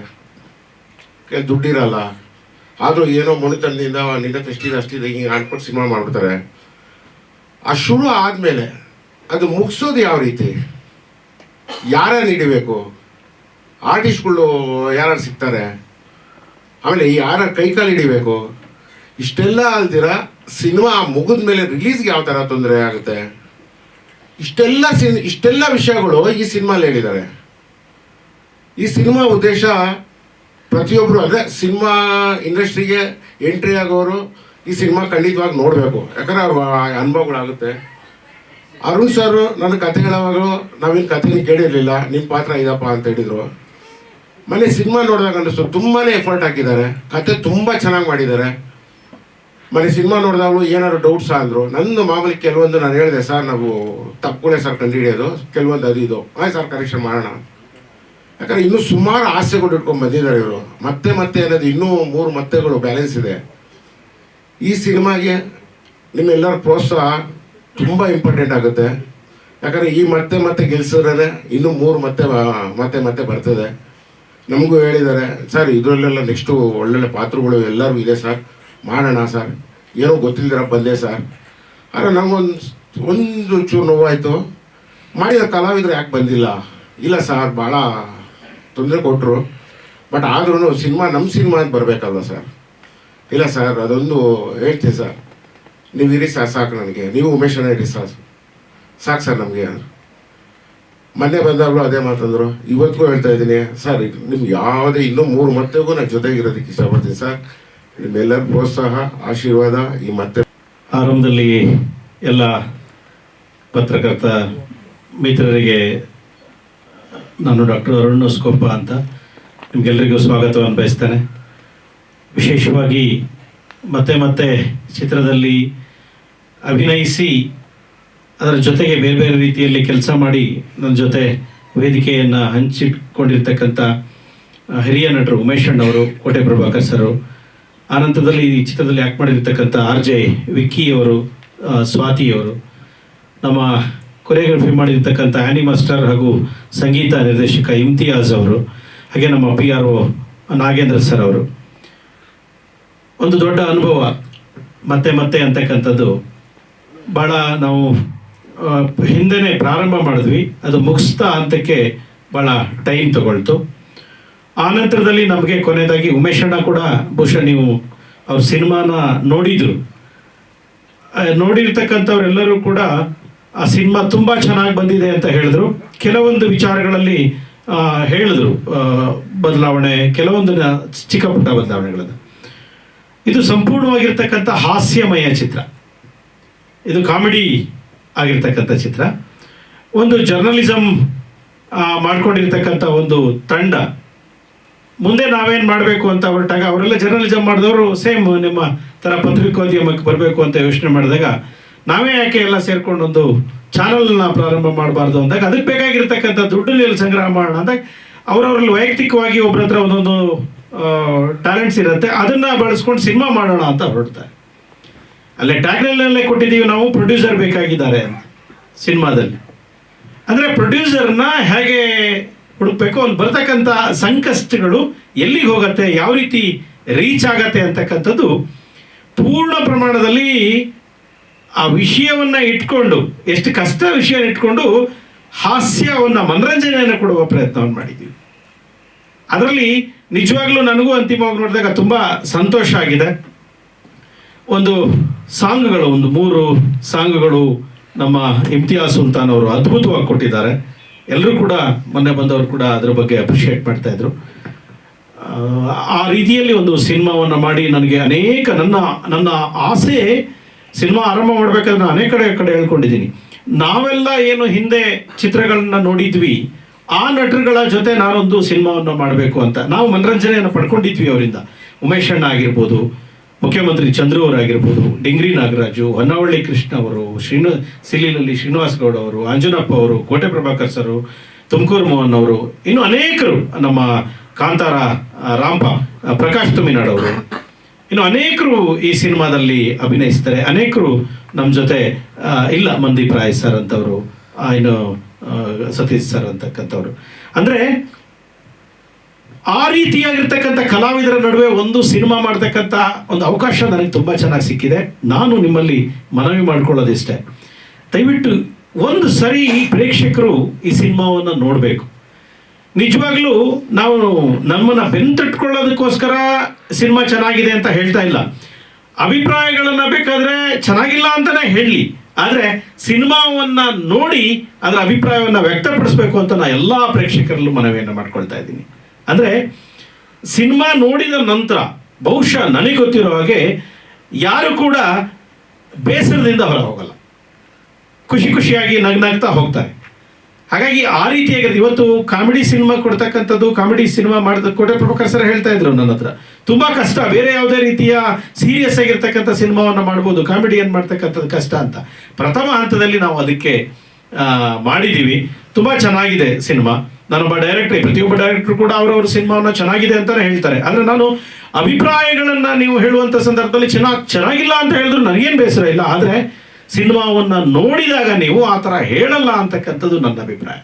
S2: ದುಡ್ಡಿರಲ್ಲ. ಆದರೂ ಏನೋ ಮೊಣಿತನದಿಂದ ನಿನ್ನ ಎಷ್ಟಿದೆ ಅಷ್ಟಿದೆ ಹಿಂಗೆ ಅನ್ಕೊಂಡು ಸಿನಿಮಾ ಮಾಡ್ಬಿಡ್ತಾರೆ. ಆ ಶುರು ಆದಮೇಲೆ ಅದು ಮುಗಿಸೋದು ಯಾವ ರೀತಿ? ಯಾರ ನೀಡಬೇಕು? ಆರ್ಟಿಸ್ಟ್ಗಳು ಯಾರು ಸಿಗ್ತಾರೆ? ಆಮೇಲೆ ಯಾರ ಕೈಕಾಲು ಹಿಡಿಬೇಕು. ಇಷ್ಟೆಲ್ಲ ಅಲ್ದಿರ ಸಿನಿಮಾ ಮುಗಿದ ಮೇಲೆ ರಿಲೀಸ್ಗೆ ಯಾವ ಥರ ತೊಂದರೆ ಆಗುತ್ತೆ? ಇಷ್ಟೆಲ್ಲ ಸಿನ್, ಇಷ್ಟೆಲ್ಲ ವಿಷಯಗಳು ಈ ಸಿನಿಮಾಲಿ ಹೇಳಿದ್ದಾರೆ. ಈ ಸಿನಿಮಾ ಉದ್ದೇಶ ಪ್ರತಿಯೊಬ್ಬರು ಅಂದರೆ ಸಿನಿಮಾ ಇಂಡಸ್ಟ್ರಿಗೆ ಎಂಟ್ರಿ ಆಗೋರು ಈ ಸಿನಿಮಾ ಖಂಡಿತವಾಗಿ ನೋಡಬೇಕು. ಯಾಕಂದ್ರೆ ಅವ್ರ ಅನುಭವಗಳಾಗುತ್ತೆ. ಅರುಣ್ ಸರ್ ನನ್ನ ಕತೆ ಹೇಳುವಾಗ ನಾವೇನು ಕಥೆನ ಕೇಳಿರಲಿಲ್ಲ. ನಿಮ್ಮ ಪಾತ್ರ ಇದಪ್ಪ ಅಂತ ಹೇಳಿದರು. ಮನೆ ಸಿನಿಮಾ ನೋಡಿದಾಗ ಅನ್ನಿಸ್ತು ತುಂಬಾ ಎಫರ್ಟ್ ಹಾಕಿದ್ದಾರೆ. ಕತೆ ತುಂಬ ಚೆನ್ನಾಗಿ ಮಾಡಿದ್ದಾರೆ. ಮನೆ ಸಿನಿಮಾ ನೋಡಿದಾಗಲೂ ಏನಾದ್ರು ಡೌಟ್ಸ್ ಅಂದರು. ನನ್ನ ಮಾಮೂಲಿ ಕೆಲವೊಂದು ನಾನು ಹೇಳಿದೆ, ಸರ್, ನಾವು ತಪ್ಪುಗಳೇ ಸರ್ ಕಂಡುಹಿಡಿಯೋದು. ಕೆಲವೊಂದು ಅದು ಇದು. ಆಯ್ತು ಸರ್ ಕರೆಕ್ಷನ್ ಮಾಡೋಣ. ಯಾಕಂದ್ರೆ ಇನ್ನೂ ಸುಮಾರು ಆಸೆಗಳು ಇಟ್ಕೊಂಡು ಬಂದಿದ್ದಾರೆ ಇವರು. ಮತ್ತೆ ಮತ್ತೆ ಅನ್ನೋದು ಇನ್ನೂ ಮೂರು ಮತ್ತೆಗಳು ಬ್ಯಾಲೆನ್ಸ್ ಇದೆ. ಈ ಸಿನಿಮಾಗೆ ನಿಮ್ಮೆಲ್ಲರ ಪ್ರೋತ್ಸಾಹ ತುಂಬ ಇಂಪಾರ್ಟೆಂಟ್ ಆಗುತ್ತೆ. ಯಾಕಂದ್ರೆ ಈ ಮತ್ತೆ ಮತ್ತೆ ಗೆಲ್ಸಿದ್ರೆ ಇನ್ನೂ ಮೂರು ಮತ್ತೆ ಮತ್ತೆ ಮತ್ತೆ ಬರ್ತದೆ. ನಮಗೂ ಹೇಳಿದ್ದಾರೆ, ಸರ್, ಇದರಲ್ಲೆಲ್ಲ ನೆಕ್ಸ್ಟು ಒಳ್ಳೊಳ್ಳೆ ಪಾತ್ರಗಳು ಎಲ್ಲರೂ ಇದೆ ಸರ್. ಮಾಡೋಣ ಸರ್. ಏನೋ ಗೊತ್ತಿಲ್ದಿರ ಬಂದೆ ಸರ್. ಆದರೆ ನಮಗೊಂದು ಒಂದು ಚೂರು ನೋವಾಯಿತು. ಮಾಡಿದ ಕಲಾವಿದರು ಯಾಕೆ ಬಂದಿಲ್ಲ? ಇಲ್ಲ ಸರ್, ಭಾಳ ತೊಂದರೆ ಕೊಟ್ಟರು ಬಟ್ ಆದ್ರೂ ಸಿನಿಮಾ ನಮ್ಮ ಸಿನಿಮಾ ಅಂತ ಬರಬೇಕಲ್ವ ಸರ್. ಇಲ್ಲ ಸರ್, ಅದೊಂದು ಹೇಳ್ತೀನಿ ಸರ್. ನೀವು ಇರಿ ಸರ್, ಸಾಕು ನನಗೆ. ನೀವು ಉಮೇಶನ ಇರಿ ಸರ್. ಸಾಕು ಸರ್ ನಮಗೆ. ಮೊನ್ನೆ ಬಂದಾಗಲೂ ಅದೇ ಮಾತಂದ್ರು. ಇವತ್ತಿಗೂ ಹೇಳ್ತಾ ಇದ್ದೀನಿ. ಸರ್ ನಿಮ್ಗೆ ಯಾವುದೇ ಇನ್ನೂ ಮೂರು ಮತ್ತೆಗೂ ನಾನು ಜೊತೆಗಿರೋದಕ್ಕೆ ಇಷ್ಟಪಡ್ತೀನಿ ಸರ್. ನಿಮ್ಮೆಲ್ಲರ ಪ್ರೋತ್ಸಾಹ, ಆಶೀರ್ವಾದ, ಈ ಮತ್ತೆ
S3: ಆರಂಭದಲ್ಲಿ ಎಲ್ಲ ಪತ್ರಕರ್ತ ಮಿತ್ರರಿಗೆ ನಾನು ಡಾಕ್ಟರ್ ಅರುಣ್ ಸ್ಕೋಪ ಅಂತ ನಿಮಗೆಲ್ಲರಿಗೂ ಸ್ವಾಗತವನ್ನು ಬಯಸ್ತೇನೆ ವಿಶೇಷವಾಗಿ ಮತ್ತೆ ಮತ್ತೆ ಚಿತ್ರದಲ್ಲಿ ಅಭಿನಯಿಸಿ ಅದರ ಜೊತೆಗೆ ಬೇರೆ ಬೇರೆ ರೀತಿಯಲ್ಲಿ ಕೆಲಸ ಮಾಡಿ ನನ್ನ ಜೊತೆ ವೇದಿಕೆಯನ್ನು ಹಂಚಿಟ್ಕೊಂಡಿರ್ತಕ್ಕಂಥ ಹಿರಿಯ ನಟರು ಉಮೇಶ್ ಅಣ್ಣವರು ಕೋಟೆ ಪ್ರಭಾಕರ್ ಸರು ಆನಂತರದಲ್ಲಿ ಈ ಚಿತ್ರದಲ್ಲಿ ಆ್ಯಕ್ಟ್ ಮಾಡಿರ್ತಕ್ಕಂಥ ಆರ್ ಜೆ ವಿಕ್ಕಿಯವರು ಅವರು ಸ್ವಾತಿ ಅವರು, ನಮ್ಮ ಕೊರಿಯೋಗ್ರಫಿ ಮಾಡಿರ್ತಕ್ಕಂಥ ಆ್ಯನಿ ಮಾಸ್ಟರ್ ಹಾಗೂ ಸಂಗೀತ ನಿರ್ದೇಶಕ ಇಮ್ತಿಯಾಜ್ ಅವರು, ಹಾಗೆ ನಮ್ಮ P R O Nagendra sir ಅವರು. ಒಂದು ದೊಡ್ಡ ಅನುಭವ, ಮತ್ತೆ ಮತ್ತೆ ಅಂತಕ್ಕಂಥದ್ದು. ಭಾಳ ನಾವು ಹಿಂದೆನೇ ಪ್ರಾರಂಭ ಮಾಡಿದ್ವಿ. ಅದು ಮುಗಿಸ್ತಾ ಹಂತಕ್ಕೆ ಭಾಳ ಟೈಮ್ ತಗೊಳ್ತು. ಆ ನಂತರದಲ್ಲಿ ನಮಗೆ ಕೊನೆಯದಾಗಿ ಉಮೇಶ್ ಅಣ್ಣ ಕೂಡ ಬಹುಶಃ ನೀವು ಅವ್ರ ಸಿನಿಮಾನ ನೋಡಿದರು. ನೋಡಿರ್ತಕ್ಕಂಥವರೆಲ್ಲರೂ ಕೂಡ ಆ ಸಿನಿಮಾ ತುಂಬ ಚೆನ್ನಾಗಿ ಬಂದಿದೆ ಅಂತ ಹೇಳಿದ್ರು. ಕೆಲವೊಂದು ವಿಚಾರಗಳಲ್ಲಿ ಹೇಳಿದ್ರು ಬದಲಾವಣೆ ಕೆಲವೊಂದು ಚಿಕ್ಕ ಪುಟ್ಟ ಬದಲಾವಣೆಗಳನ್ನು. ಇದು ಸಂಪೂರ್ಣವಾಗಿರ್ತಕ್ಕಂಥ ಹಾಸ್ಯಮಯ ಚಿತ್ರ. ಇದು ಕಾಮಿಡಿ ಆಗಿರ್ತಕ್ಕಂಥ ಚಿತ್ರ. ಒಂದು ಜರ್ನಲಿಸಮ್ ಮಾಡ್ಕೊಂಡಿರ್ತಕ್ಕಂಥ ಒಂದು ತಂಡ. ಮುಂದೆ ನಾವೇನು ಮಾಡಬೇಕು ಅಂತ ಹೊರಟಾಗ ಅವರೆಲ್ಲ ಜರ್ನಲಿಸಮ್ ಮಾಡಿದವರು ಸೇಮ್ ನಿಮ್ಮ ಥರ ಪತ್ರಿಕೋದ್ಯಮಕ್ಕೆ ಬರಬೇಕು ಅಂತ ಯೋಚನೆ ಮಾಡಿದಾಗ ನಾವೇ ಯಾಕೆ ಎಲ್ಲ ಸೇರ್ಕೊಂಡು ಒಂದು ಚಾನಲ್ನ ಪ್ರಾರಂಭ ಮಾಡಬಾರ್ದು ಅಂದಾಗ ಅದಕ್ಕೆ ಬೇಕಾಗಿರ್ತಕ್ಕಂಥ ಎಲ್ಲಿ ಸಂಗ್ರಹ ಮಾಡೋಣ ಅಂದಾಗ ಅವ್ರವ್ರಲ್ಲಿ ವೈಯಕ್ತಿಕವಾಗಿ ಒಬ್ಬರ ಹತ್ರ ಒಂದೊಂದು ಟ್ಯಾಲೆಂಟ್ಸ್ ಇರುತ್ತೆ, ಅದನ್ನ ಬಳಸ್ಕೊಂಡು ಸಿನಿಮಾ ಮಾಡೋಣ ಅಂತ ಹೊರಡ್ತಾರೆ. ಅಲ್ಲೇ ಟ್ಯಾಗ್ನಲ್ಲೇ ಕೊಟ್ಟಿದ್ದೀವಿ, ನಾವು ಪ್ರೊಡ್ಯೂಸರ್ ಬೇಕಾಗಿದ್ದಾರೆ ಸಿನಿಮಾದಲ್ಲಿ. ಅಂದರೆ ಪ್ರೊಡ್ಯೂಸರ್ನ ಹೇಗೆ ಹುಡುಕ್ಬೇಕು? ಅಲ್ಲಿ ಬರ್ತಕ್ಕಂಥ ಸಂಕಷ್ಟಗಳು ಎಲ್ಲಿಗೆ ಹೋಗುತ್ತೆ? ಯಾವ ರೀತಿ ರೀಚ್ ಆಗತ್ತೆ ಅಂತಕ್ಕಂಥದ್ದು ಪೂರ್ಣ ಪ್ರಮಾಣದಲ್ಲಿ ಆ ವಿಷಯವನ್ನ ಇಟ್ಕೊಂಡು, ಎಷ್ಟು ಕಷ್ಟ ವಿಷಯ ಇಟ್ಕೊಂಡು ಹಾಸ್ಯವನ್ನ ಮನರಂಜನೆಯನ್ನು ಕೊಡುವ ಪ್ರಯತ್ನವನ್ನು ಮಾಡಿದ್ದೀವಿ ಅದರಲ್ಲಿ ನಿಜವಾಗ್ಲೂ ನನಗೂ ಅಂತಿಮವಾಗಿ ನೋಡಿದಾಗ ತುಂಬ ಸಂತೋಷ ಆಗಿದೆ. ಒಂದು ಸಾಂಗ್ಗಳು ಒಂದು ಮೂರು ಸಾಂಗ್ಗಳು ನಮ್ಮ ಇಮ್ತಿಯಾಸ್ ಸುಲ್ತಾನ್ ಅವರು ಅದ್ಭುತವಾಗಿ ಕೊಟ್ಟಿದ್ದಾರೆ. ಎಲ್ಲರೂ ಕೂಡ ಮೊನ್ನೆ ಬಂದವರು ಕೂಡ ಅದರ ಬಗ್ಗೆ ಅಪ್ರಿಷಿಯೇಟ್ ಮಾಡ್ತಾ ಇದ್ರು. ಆ, ರೀತಿಯಲ್ಲಿ ಒಂದು ಸಿನಿಮಾವನ್ನು ಮಾಡಿ ನನಗೆ ಅನೇಕ ನನ್ನ ನನ್ನ ಆಸೆ ಸಿನಿಮಾ ಆರಂಭ ಮಾಡಬೇಕಾದ್ರೆ ಅನೇಕ ಕಡೆ ಕಡೆ ಹೇಳ್ಕೊಂಡಿದ್ದೀನಿ. ನಾವೆಲ್ಲ ಏನು ಹಿಂದೆ ಚಿತ್ರಗಳನ್ನ ನೋಡಿದ್ವಿ ಆ ನಟರುಗಳ ಜೊತೆ ನಾನೊಂದು ಸಿನಿಮಾವನ್ನು ಮಾಡಬೇಕು ಅಂತ. ನಾವು ಮನರಂಜನೆಯನ್ನು ಪಡ್ಕೊಂಡಿದ್ವಿ ಅವರಿಂದ. ಉಮೇಶ್ ಅಣ್ಣ ಆಗಿರ್ಬೋದು ಮುಖ್ಯಮಂತ್ರಿ ಚಂದ್ರು ಅವರಾಗಿರ್ಬೋದು, ಡಿಂಗ್ರಿ ನಾಗರಾಜು, ಹೊನ್ನಾವಳ್ಳಿ ಕೃಷ್ಣ ಅವರು, ಶ್ರೀನ, ಸಿಲಿಲಲ್ಲಿ ಶ್ರೀನಿವಾಸ್ ಗೌಡ ಅವರು ಅಂಜನಪ್ಪ ಅವರು, ಕೋಟೆ ಪ್ರಭಾಕರ್ ಸರು, ತುಮಕೂರು ಮೋಹನ್ ಅವರು, ಇನ್ನು ಅನೇಕರು ನಮ್ಮ ಕಾಂತಾರ ರಾಂಪ ಪ್ರಕಾಶ್ ತುಮಿನಾಡ್ ಅವರು. ಇನ್ನು ಅನೇಕರು ಈ ಸಿನಿಮಾದಲ್ಲಿ ಅಭಿನಯಿಸ್ತಾರೆ. ಅನೇಕರು ನಮ್ಮ ಜೊತೆ ಇಲ್ಲ ಮಂದೀಪ್ ರಾಯ್ ಸರ್ ಅಂತವರು ಇನ್ನು ಸತೀಶ್ ಸರ್ ಅಂತಕ್ಕಂಥವ್ರು. ಅಂದ್ರೆ ಆ ರೀತಿಯಾಗಿರ್ತಕ್ಕಂಥ ಕಲಾವಿದರ ನಡುವೆ ಒಂದು ಸಿನಿಮಾ ಮಾಡ್ತಕ್ಕಂಥ ಒಂದು ಅವಕಾಶ ನನಗೆ ತುಂಬ ಚೆನ್ನಾಗಿ ಸಿಕ್ಕಿದೆ. ನಾನು ನಿಮ್ಮಲ್ಲಿ ಮನವಿ ಮಾಡ್ಕೊಳ್ಳೋದಿಷ್ಟೇ. ದಯವಿಟ್ಟು ಒಂದು ಸರಿ ಪ್ರೇಕ್ಷಕರು ಈ ಸಿನಿಮಾವನ್ನು ನೋಡಬೇಕು. ನಿಜವಾಗ್ಲೂ ನಾವು ನಮ್ಮನ್ನು ಬೆಂತಟ್ಕೊಳ್ಳೋದಕ್ಕೋಸ್ಕರ ಸಿನಿಮಾ ಚೆನ್ನಾಗಿದೆ ಅಂತ ಹೇಳ್ತಾ ಇಲ್ಲ. ಅಭಿಪ್ರಾಯಗಳನ್ನು ಬೇಕಾದ್ರೆ ಚೆನ್ನಾಗಿಲ್ಲ ಅಂತಲೇ ಹೇಳಲಿ ಆದರೆ ಸಿನಿಮಾವನ್ನು ನೋಡಿ ಅದರ ಅಭಿಪ್ರಾಯವನ್ನು ವ್ಯಕ್ತಪಡಿಸಬೇಕು ಅಂತ ನಾನು ಎಲ್ಲ ಪ್ರೇಕ್ಷಕರಲ್ಲೂ ಮನವಿಯನ್ನು ಮಾಡ್ಕೊಳ್ತಾ ಇದ್ದೀನಿ. ಅಂದ್ರೆ ಸಿನಿಮಾ ನೋಡಿದ ನಂತರ ಬಹುಶಃ ನನಗೆ ಗೊತ್ತಿರೋ ಹಾಗೆ ಯಾರು ಕೂಡ ಬೇಸರದಿಂದ ಹೊರ ಹೋಗಲ್ಲ ಖುಷಿ ಖುಷಿಯಾಗಿ ನಗ್ನಾಗ್ತಾ ಹೋಗ್ತಾರೆ. ಹಾಗಾಗಿ ಆ ರೀತಿಯಾಗಿ ಇವತ್ತು ಕಾಮಿಡಿ ಸಿನಿಮಾ ಕೊಡ್ತಕ್ಕಂಥದ್ದು, ಕಾಮಿಡಿ ಸಿನಿಮಾ ಮಾಡಿದ ಕೋಟೆ ಪ್ರಭಾಕರ್ ಸರ್ ಹೇಳ್ತಾ ಇದ್ರು ನನ್ನ ಹತ್ರ. ತುಂಬಾ ಕಷ್ಟ. ಬೇರೆ ಯಾವುದೇ ರೀತಿಯ ಸೀರಿಯಸ್ ಆಗಿರ್ತಕ್ಕಂಥ ಸಿನಿಮಾವನ್ನ ಮಾಡ್ಬೋದು, ಕಾಮಿಡಿಯನ್ ಮಾಡ್ತಕ್ಕಂಥದ್ದು ಕಷ್ಟ ಅಂತ. ಪ್ರಥಮ ಹಂತದಲ್ಲಿ ನಾವು ಅದಕ್ಕೆ ಮಾಡಿದ್ದೀವಿ ತುಂಬ ತುಂಬಾ ಚೆನ್ನಾಗಿದೆ ಸಿನಿಮಾ. ನಾನೊಬ್ಬ ಡೈರೆಕ್ಟರ್ ಪ್ರತಿಯೊಬ್ಬ ಡೈರೆಕ್ಟರ್ ಕೂಡ ಅವರವ್ರ ಸಿನಿಮಾವನ್ನ ಚೆನ್ನಾಗಿದೆ ಅಂತಾನೆ ಹೇಳ್ತಾರೆ. ಆದ್ರೆ ನಾನು ಅಭಿಪ್ರಾಯಗಳನ್ನ ನೀವು ಹೇಳುವಂತ ಸಂದರ್ಭದಲ್ಲಿ ಚೆನ್ನಾಗಿ ಚೆನ್ನಾಗಿಲ್ಲ ಅಂತ ಹೇಳಿದ್ರು ನನಗೇನು ಬೇಸರ ಇಲ್ಲ. ಆದ್ರೆ ಸಿನಿಮಾವನ್ನ ನೋಡಿದಾಗ ನೀವು ಆ ಥರ ಹೇಳಲ್ಲ ಅಂತಕ್ಕಂಥದ್ದು ನನ್ನ ಅಭಿಪ್ರಾಯ.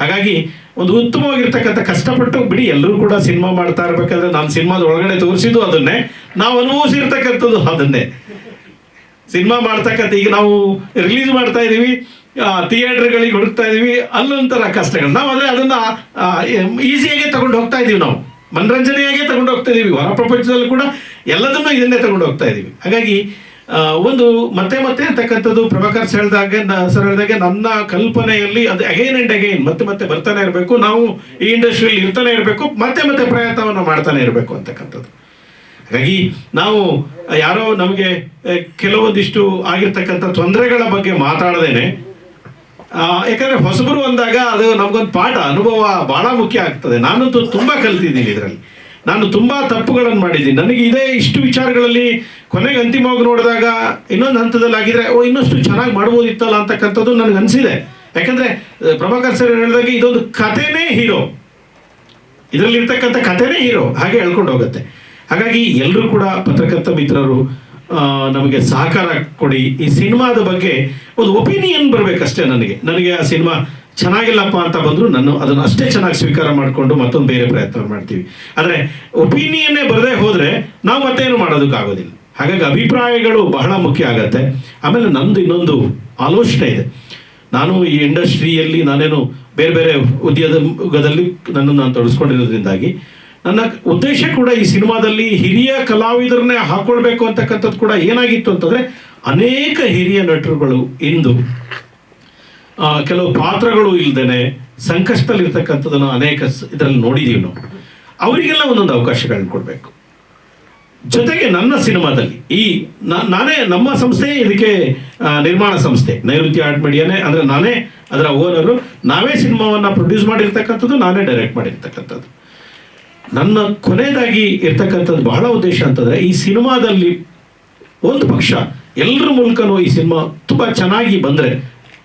S3: ಹಾಗಾಗಿ ಒಂದು ಉತ್ತಮವಾಗಿರ್ತಕ್ಕಂಥ ಕಷ್ಟಪಟ್ಟು ಬಿಡಿ, ಎಲ್ಲರೂ ಕೂಡ ಸಿನಿಮಾ ಮಾಡ್ತಾ ಇರ್ಬೇಕಾದ್ರೆ ನಾನು ಸಿನಿಮಾದ ಒಳಗಡೆ ತೋರಿಸಿದ್ದು ಅದನ್ನೇ. ನಾವು ಅನುಭವಿಸಿರ್ತಕ್ಕಂಥದ್ದು ಅದನ್ನೇ. ಸಿನಿಮಾ ಮಾಡ್ತಕ್ಕಂಥ ಈಗ ನಾವು ರಿಲೀಸ್ ಮಾಡ್ತಾ ಇದೀವಿ. ಥಿಯೇಟರ್ಗಳಿಗೆ ಹುಡುಕ್ತಾ ಇದೀವಿ. ಅಲ್ಲೊಂಥರ ಕಷ್ಟಗಳು. ನಾವು ಆದರೆ ಅದನ್ನು ಈಸಿಯಾಗಿ ತಗೊಂಡು ಹೋಗ್ತಾ ಇದೀವಿ ನಾವು. ಮನರಂಜನೆಯಾಗೆ ತಗೊಂಡು ಹೋಗ್ತಾ ಇದೀವಿ. ಹೊರ ಪ್ರಪಂಚದಲ್ಲೂ ಕೂಡ ಎಲ್ಲದನ್ನೂ ಇದನ್ನೇ ತಗೊಂಡು ಹೋಗ್ತಾ ಇದೀವಿ. ಹಾಗಾಗಿ ಒಂದು ಮತ್ತೆ ಮತ್ತೆ ಅಂತಕ್ಕಂಥದ್ದು ಪ್ರಭಾಕರ್ ಹೇಳ್ದಾಗೆ ಸರ್ ಹೇಳಿದಾಗೆ ನನ್ನ ಕಲ್ಪನೆಯಲ್ಲಿ ಅದು ಅಗೈನ್ ಅಂಡ್ ಅಗೈನ್ ಮತ್ತೆ ಮತ್ತೆ ಬರ್ತಾನೆ ಇರಬೇಕು. ನಾವು ಈ ಇಂಡಸ್ಟ್ರಿಯಲ್ಲಿ ಇರ್ತಾನೆ ಇರಬೇಕು. ಮತ್ತೆ ಮತ್ತೆ ಪ್ರಯತ್ನವನ್ನು ಮಾಡ್ತಾನೆ ಇರಬೇಕು ಅಂತಕ್ಕಂಥದ್ದು. ಹಾಗಾಗಿ, ನಾವು, ಯಾರೋ ನಮಗೆ ಕೆಲವೊಂದಿಷ್ಟು ಆಗಿರ್ತಕ್ಕಂಥ ತೊಂದರೆಗಳ ಬಗ್ಗೆ ಮಾತಾಡದೇನೆ ಯಾಕಂದ್ರೆ ಹೊಸಬರು ಅಂದಾಗ ಅದು ನಮ್ಗೊಂದು ಪಾಠ, ಅನುಭವ ಬಹಳ ಮುಖ್ಯ ಆಗ್ತದೆ. ನಾನಂತೂ ತುಂಬಾ ಕಲ್ತಿದ್ದೀನಿ ಇದರಲ್ಲಿ. ನಾನು ತುಂಬಾ ತಪ್ಪುಗಳನ್ನು ಮಾಡಿದ್ದೀನಿ. ನನಗೆ ಇದೇ ಇಷ್ಟು ವಿಚಾರಗಳಲ್ಲಿ ಕೊನೆಗೆ ಅಂತಿಮವಾಗಿ ನೋಡಿದಾಗ ಇನ್ನೊಂದು ಹಂತದಲ್ಲಿ ಆಗಿದ್ರೆ, ಓ, ಇನ್ನಷ್ಟು ಚೆನ್ನಾಗಿ ಮಾಡ್ಬೋದಿತ್ತಲ್ಲ ಅಂತಕ್ಕಂಥದ್ದು ನನಗೆ ಅನಿಸಿದೆ. ಯಾಕಂದ್ರೆ ಪ್ರಭಾಕರ್ ಸರ್ ಹೇಳಿದಾಗ ಇದೊಂದು ಕಥೆನೇ ಹೀರೋ. ಇದರಲ್ಲಿರ್ತಕ್ಕಂಥ ಕಥೆನೇ ಹೀರೋ. ಹಾಗೆ ಹೇಳ್ಕೊಂಡು ಹೋಗುತ್ತೆ. ಹಾಗಾಗಿ ಎಲ್ಲರೂ ಕೂಡ ಪತ್ರಕರ್ತ ಮಿತ್ರರು ನಮಗೆ ಸಹಕಾರ ಕೊಡಿ. ಈ ಸಿನಿಮಾದ ಬಗ್ಗೆ ಒಂದು ಒಪಿನಿಯನ್ ಬರಬೇಕಷ್ಟೇ ನನಗೆ. ನನಗೆ ಆ ಸಿನಿಮಾ ಚೆನ್ನಾಗಿಲ್ಲಪ್ಪ ಅಂತ ಬಂದ್ರು ನಾನು ಅದನ್ನು ಅಷ್ಟೇ ಚೆನ್ನಾಗಿ ಸ್ವೀಕಾರ ಮಾಡಿಕೊಂಡು ಮತ್ತೊಂದು ಬೇರೆ ಪ್ರಯತ್ನ ಮಾಡ್ತೀವಿ. ಆದರೆ ಒಪಿನಿಯನ್ನೇ ಬರದೇ ಹೋದರೆ ನಾವು ಮತ್ತೇನು ಮಾಡೋದಕ್ಕಾಗೋದಿಲ್ಲ. ಹಾಗಾಗಿ ಅಭಿಪ್ರಾಯಗಳು ಬಹಳ ಮುಖ್ಯ ಆಗತ್ತೆ. ಆಮೇಲೆ ನಂದು ಇನ್ನೊಂದು ಆಲೋಚನೆ ಇದೆ. ನಾನು ಈ ಇಂಡಸ್ಟ್ರಿಯಲ್ಲಿ ನಾನೇನು ಬೇರೆ ಬೇರೆ ಉದ್ಯೋಗದಲ್ಲಿ ನನ್ನನ್ನು ನಾನು ತೊಡಗಿಸ್ಕೊಂಡಿರೋದ್ರಿಂದಾಗಿ ನನ್ನ ಉದ್ದೇಶ ಕೂಡ ಈ ಸಿನಿಮಾದಲ್ಲಿ ಹಿರಿಯ ಕಲಾವಿದರನ್ನೇ ಹಾಕೊಳ್ಬೇಕು ಅಂತಕ್ಕಂಥದ್ದು ಕೂಡ ಏನಾಗಿತ್ತು ಅಂತಂದ್ರೆ ಅನೇಕ ಹಿರಿಯ ನಟರುಗಳು ಇಂದು ಕೆಲವು ಪಾತ್ರಗಳು ಇಲ್ದೇನೆ ಸಂಕಷ್ಟದಲ್ಲಿರ್ತಕ್ಕಂಥದ್ದನ್ನು ಅನೇಕ ಇದರಲ್ಲಿ ನೋಡಿದೀವಿ ನಾವು. ಅವರಿಗೆಲ್ಲ ಒಂದೊಂದು ಅವಕಾಶಗಳನ್ನು ಕೊಡಬೇಕು. ಜೊತೆಗೆ ನನ್ನ ಸಿನಿಮಾದಲ್ಲಿ ಈ ನಾನೇ ನಮ್ಮ ಸಂಸ್ಥೆ, ಇದಕ್ಕೆ ನಿರ್ಮಾಣ ಸಂಸ್ಥೆ, ನೈಋತ್ಯ ಆರ್ಟ್ ಮೀಡಿಯಾನೇ, ಅಂದ್ರೆ ನಾನೇ ಅದರ ಓನರು ನಾವೇ ಸಿನಿಮಾವನ್ನ ಪ್ರೊಡ್ಯೂಸ್ ಮಾಡಿರ್ತಕ್ಕಂಥದ್ದು, ನಾನೇ ಡೈರೆಕ್ಟ್ ಮಾಡಿರ್ತಕ್ಕಂಥದ್ದು. ನನ್ನ ಕೊನೆಯದಾಗಿ ಇರ್ತಕ್ಕಂಥದ್ದು ಬಹಳ ಉದ್ದೇಶ ಅಂತಂದ್ರೆ, ಈ ಸಿನಿಮಾದಲ್ಲಿ ಒಂದು ಪಕ್ಷ, ಎಲ್ಲರ ಮೂಲಕನೂ ಈ ಸಿನಿಮಾ ತುಂಬಾ ಚೆನ್ನಾಗಿ ಬಂದ್ರೆ,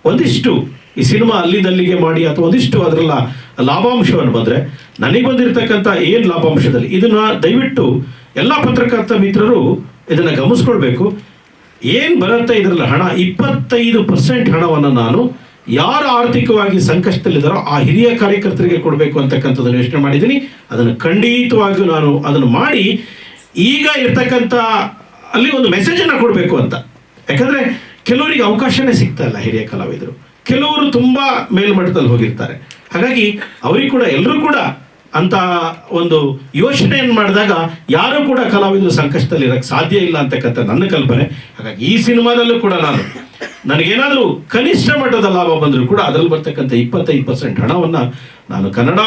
S3: ಒಂದಿಷ್ಟು ಈ ಸಿನಿಮಾ ಅಲ್ಲಿದಲ್ಲಿಗೆ ಮಾಡಿ ಅಥವಾ ಒಂದಿಷ್ಟು ಅದರಲ್ಲ ಲಾಭಾಂಶವನ್ನು ಬಂದ್ರೆ, ನನಗೆ ಬಂದಿರತಕ್ಕಂಥ ಏನು ಲಾಭಾಂಶದಲ್ಲಿ, ಇದನ್ನ ದಯವಿಟ್ಟು ಎಲ್ಲ ಪತ್ರಕರ್ತ ಮಿತ್ರರು ಇದನ್ನ ಗಮನಿಸ್ಕೊಳ್ಬೇಕು. ಏನು ಬರುತ್ತೆ ಇದರಲ್ಲಿ ಹಣ, ಇಪ್ಪತ್ತೈದು ಪರ್ಸೆಂಟ್ ಹಣವನ್ನು ನಾನು ಯಾರು ಆರ್ಥಿಕವಾಗಿ ಸಂಕಷ್ಟದಲ್ಲಿದ್ದಾರೋ ಆ ಹಿರಿಯ ಕಾರ್ಯಕರ್ತರಿಗೆ ಕೊಡಬೇಕು ಅಂತಕ್ಕಂಥದ್ದನ್ನು ಯೋಚನೆ ಮಾಡಿದ್ದೀನಿ. ಅದನ್ನು ಖಂಡಿತವಾಗಿಯೂ ನಾನು ಅದನ್ನು ಮಾಡಿ, ಈಗ ಇರ್ತಕ್ಕಂಥ ಅಲ್ಲಿ ಒಂದು ಮೆಸೇಜ್ ಅನ್ನ ಕೊಡಬೇಕು ಅಂತ. ಯಾಕಂದ್ರೆ ಕೆಲವರಿಗೆ ಅವಕಾಶನೇ ಸಿಗ್ತಾ ಇಲ್ಲ ಹಿರಿಯ ಕಲಾವಿದರು. ಕೆಲವರು ತುಂಬಾ ಮೇಲ್ಮಟ್ಟದಲ್ಲಿ ಹೋಗಿರ್ತಾರೆ. ಹಾಗಾಗಿ ಅವರಿಗೆ ಕೂಡ ಎಲ್ಲರೂ ಕೂಡ ಅಂತ ಒಂದು ಯೋಚನೆಯನ್ನು ಮಾಡಿದಾಗ ಯಾರು ಕೂಡ ಕಲಾವಿದರು ಸಂಕಷ್ಟದಲ್ಲಿ ಇರಕ್ಕೆ ಸಾಧ್ಯ ಇಲ್ಲ ಅಂತಕ್ಕಂಥ ನನ್ನ ಕಲ್ಪನೆ. ಹಾಗಾಗಿ ಈ ಸಿನಿಮಾದಲ್ಲೂ ಕೂಡ ನಾನು ನನಗೇನಾದರೂ ಕನಿಷ್ಠ ಮಟ್ಟದ ಲಾಭ ಬಂದರೂ ಕೂಡ ಅದರಲ್ಲಿ ಬರ್ತಕ್ಕಂಥ ಇಪ್ಪತ್ತೈದು ಪರ್ಸೆಂಟ್ ಹಣವನ್ನು ನಾನು ಕನ್ನಡ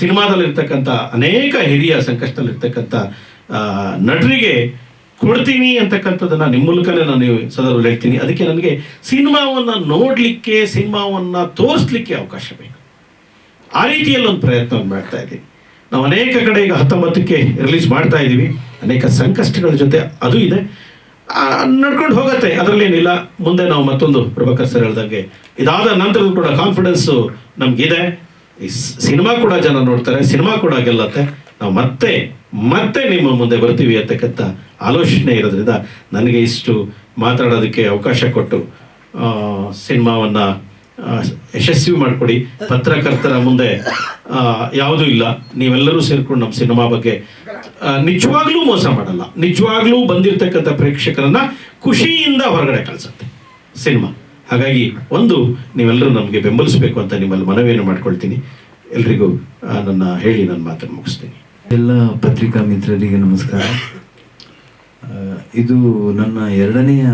S3: ಸಿನಿಮಾದಲ್ಲಿರ್ತಕ್ಕಂಥ ಅನೇಕ ಹಿರಿಯ ಸಂಕಷ್ಟದಲ್ಲಿರ್ತಕ್ಕಂಥ ನಟರಿಗೆ ಕೊಡ್ತೀನಿ ಅಂತಕ್ಕಂಥದ್ದನ್ನು ನಿಮ್ಮ ಮೂಲಕನೇ ನಾನು ಸದರಲ್ಲಿ ಹೇಳ್ತೀನಿ ಅದಕ್ಕೆ ನನಗೆ ಸಿನಿಮಾವನ್ನು ನೋಡಲಿಕ್ಕೆ, ಸಿನಿಮಾವನ್ನು ತೋರಿಸ್ಲಿಕ್ಕೆ ಅವಕಾಶ ಬೇಕು. ಆ ರೀತಿಯಲ್ಲಿ ಒಂದು ಪ್ರಯತ್ನ ಮಾಡ್ತಾ ಇದ್ದೀವಿ ನಾವು ಅನೇಕ ಕಡೆ ಈಗ ಹತ್ತೊಂಬತ್ತಕ್ಕೆ ರಿಲೀಸ್ ಮಾಡ್ತಾ ಇದ್ದೀವಿ. ಅನೇಕ ಸಂಕಷ್ಟಗಳ ಜೊತೆ ಅದು ಇದೆ. ನಡ್ಕೊಂಡು ಹೋಗತ್ತೆ. ಅದರಲ್ಲೇನಿಲ್ಲ. ಮುಂದೆ ನಾವು ಮತ್ತೊಂದು ಪ್ರಭಾಕರ್ ಸರ್ ಹೇಳ್ದಂಗೆ ಇದಾದ ನಂತರ ಕೂಡ ಕಾನ್ಫಿಡೆನ್ಸು ನಮಗಿದೆ. ಈ ಸಿನಿಮಾ ಕೂಡ ಜನ ನೋಡ್ತಾರೆ. ಸಿನಿಮಾ ಕೂಡ ಗೆಲ್ಲತ್ತೆ. ನಾವು ಮತ್ತೆ ಮತ್ತೆ ನಿಮ್ಮ ಮುಂದೆ ಬರ್ತೀವಿ ಅಂತಕ್ಕಂಥ ಆಲೋಚನೆ ಇರೋದ್ರಿಂದ ನನಗೆ ಇಷ್ಟು ಮಾತಾಡೋದಕ್ಕೆ ಅವಕಾಶ ಕೊಟ್ಟು ಸಿನಿಮಾವನ್ನು ಯಶಸ್ವಿ ಮಾಡಿಕೊಡಿ. ಪತ್ರಕರ್ತರ ಮುಂದೆ ಯಾವುದೂ ಇಲ್ಲ. ನೀವೆಲ್ಲರೂ ಸೇರ್ಕೊಂಡು ನಮ್ಮ ಸಿನಿಮಾ ಬಗ್ಗೆ ನಿಜವಾಗ್ಲೂ ಮೋಸ ಮಾಡಲ್ಲ. ನಿಜವಾಗ್ಲೂ ಬಂದಿರತಕ್ಕಂಥ ಪ್ರೇಕ್ಷಕರನ್ನ ಖುಷಿಯಿಂದ ಹೊರಗಡೆ ಕಳಿಸುತ್ತೆ ಸಿನಿಮಾ. ಹಾಗಾಗಿ ಒಂದು, ನೀವೆಲ್ಲರೂ ನಮಗೆ ಬೆಂಬಲಿಸಬೇಕು ಅಂತ ನಿಮ್ಮಲ್ಲಿ ಮನವಿಯನ್ನು ಮಾಡ್ಕೊಳ್ತೀನಿ. ಎಲ್ರಿಗೂ ನನ್ನ ಹೇಳಿ ನನ್ನ ಮಾತನ್ನು ಮುಗಿಸ್ತೀನಿ.
S4: ಎಲ್ಲ ಪತ್ರಿಕಾ ಮಿತ್ರರಿಗೆ ನಮಸ್ಕಾರ. ಇದು ನನ್ನ ಎರಡನೆಯ,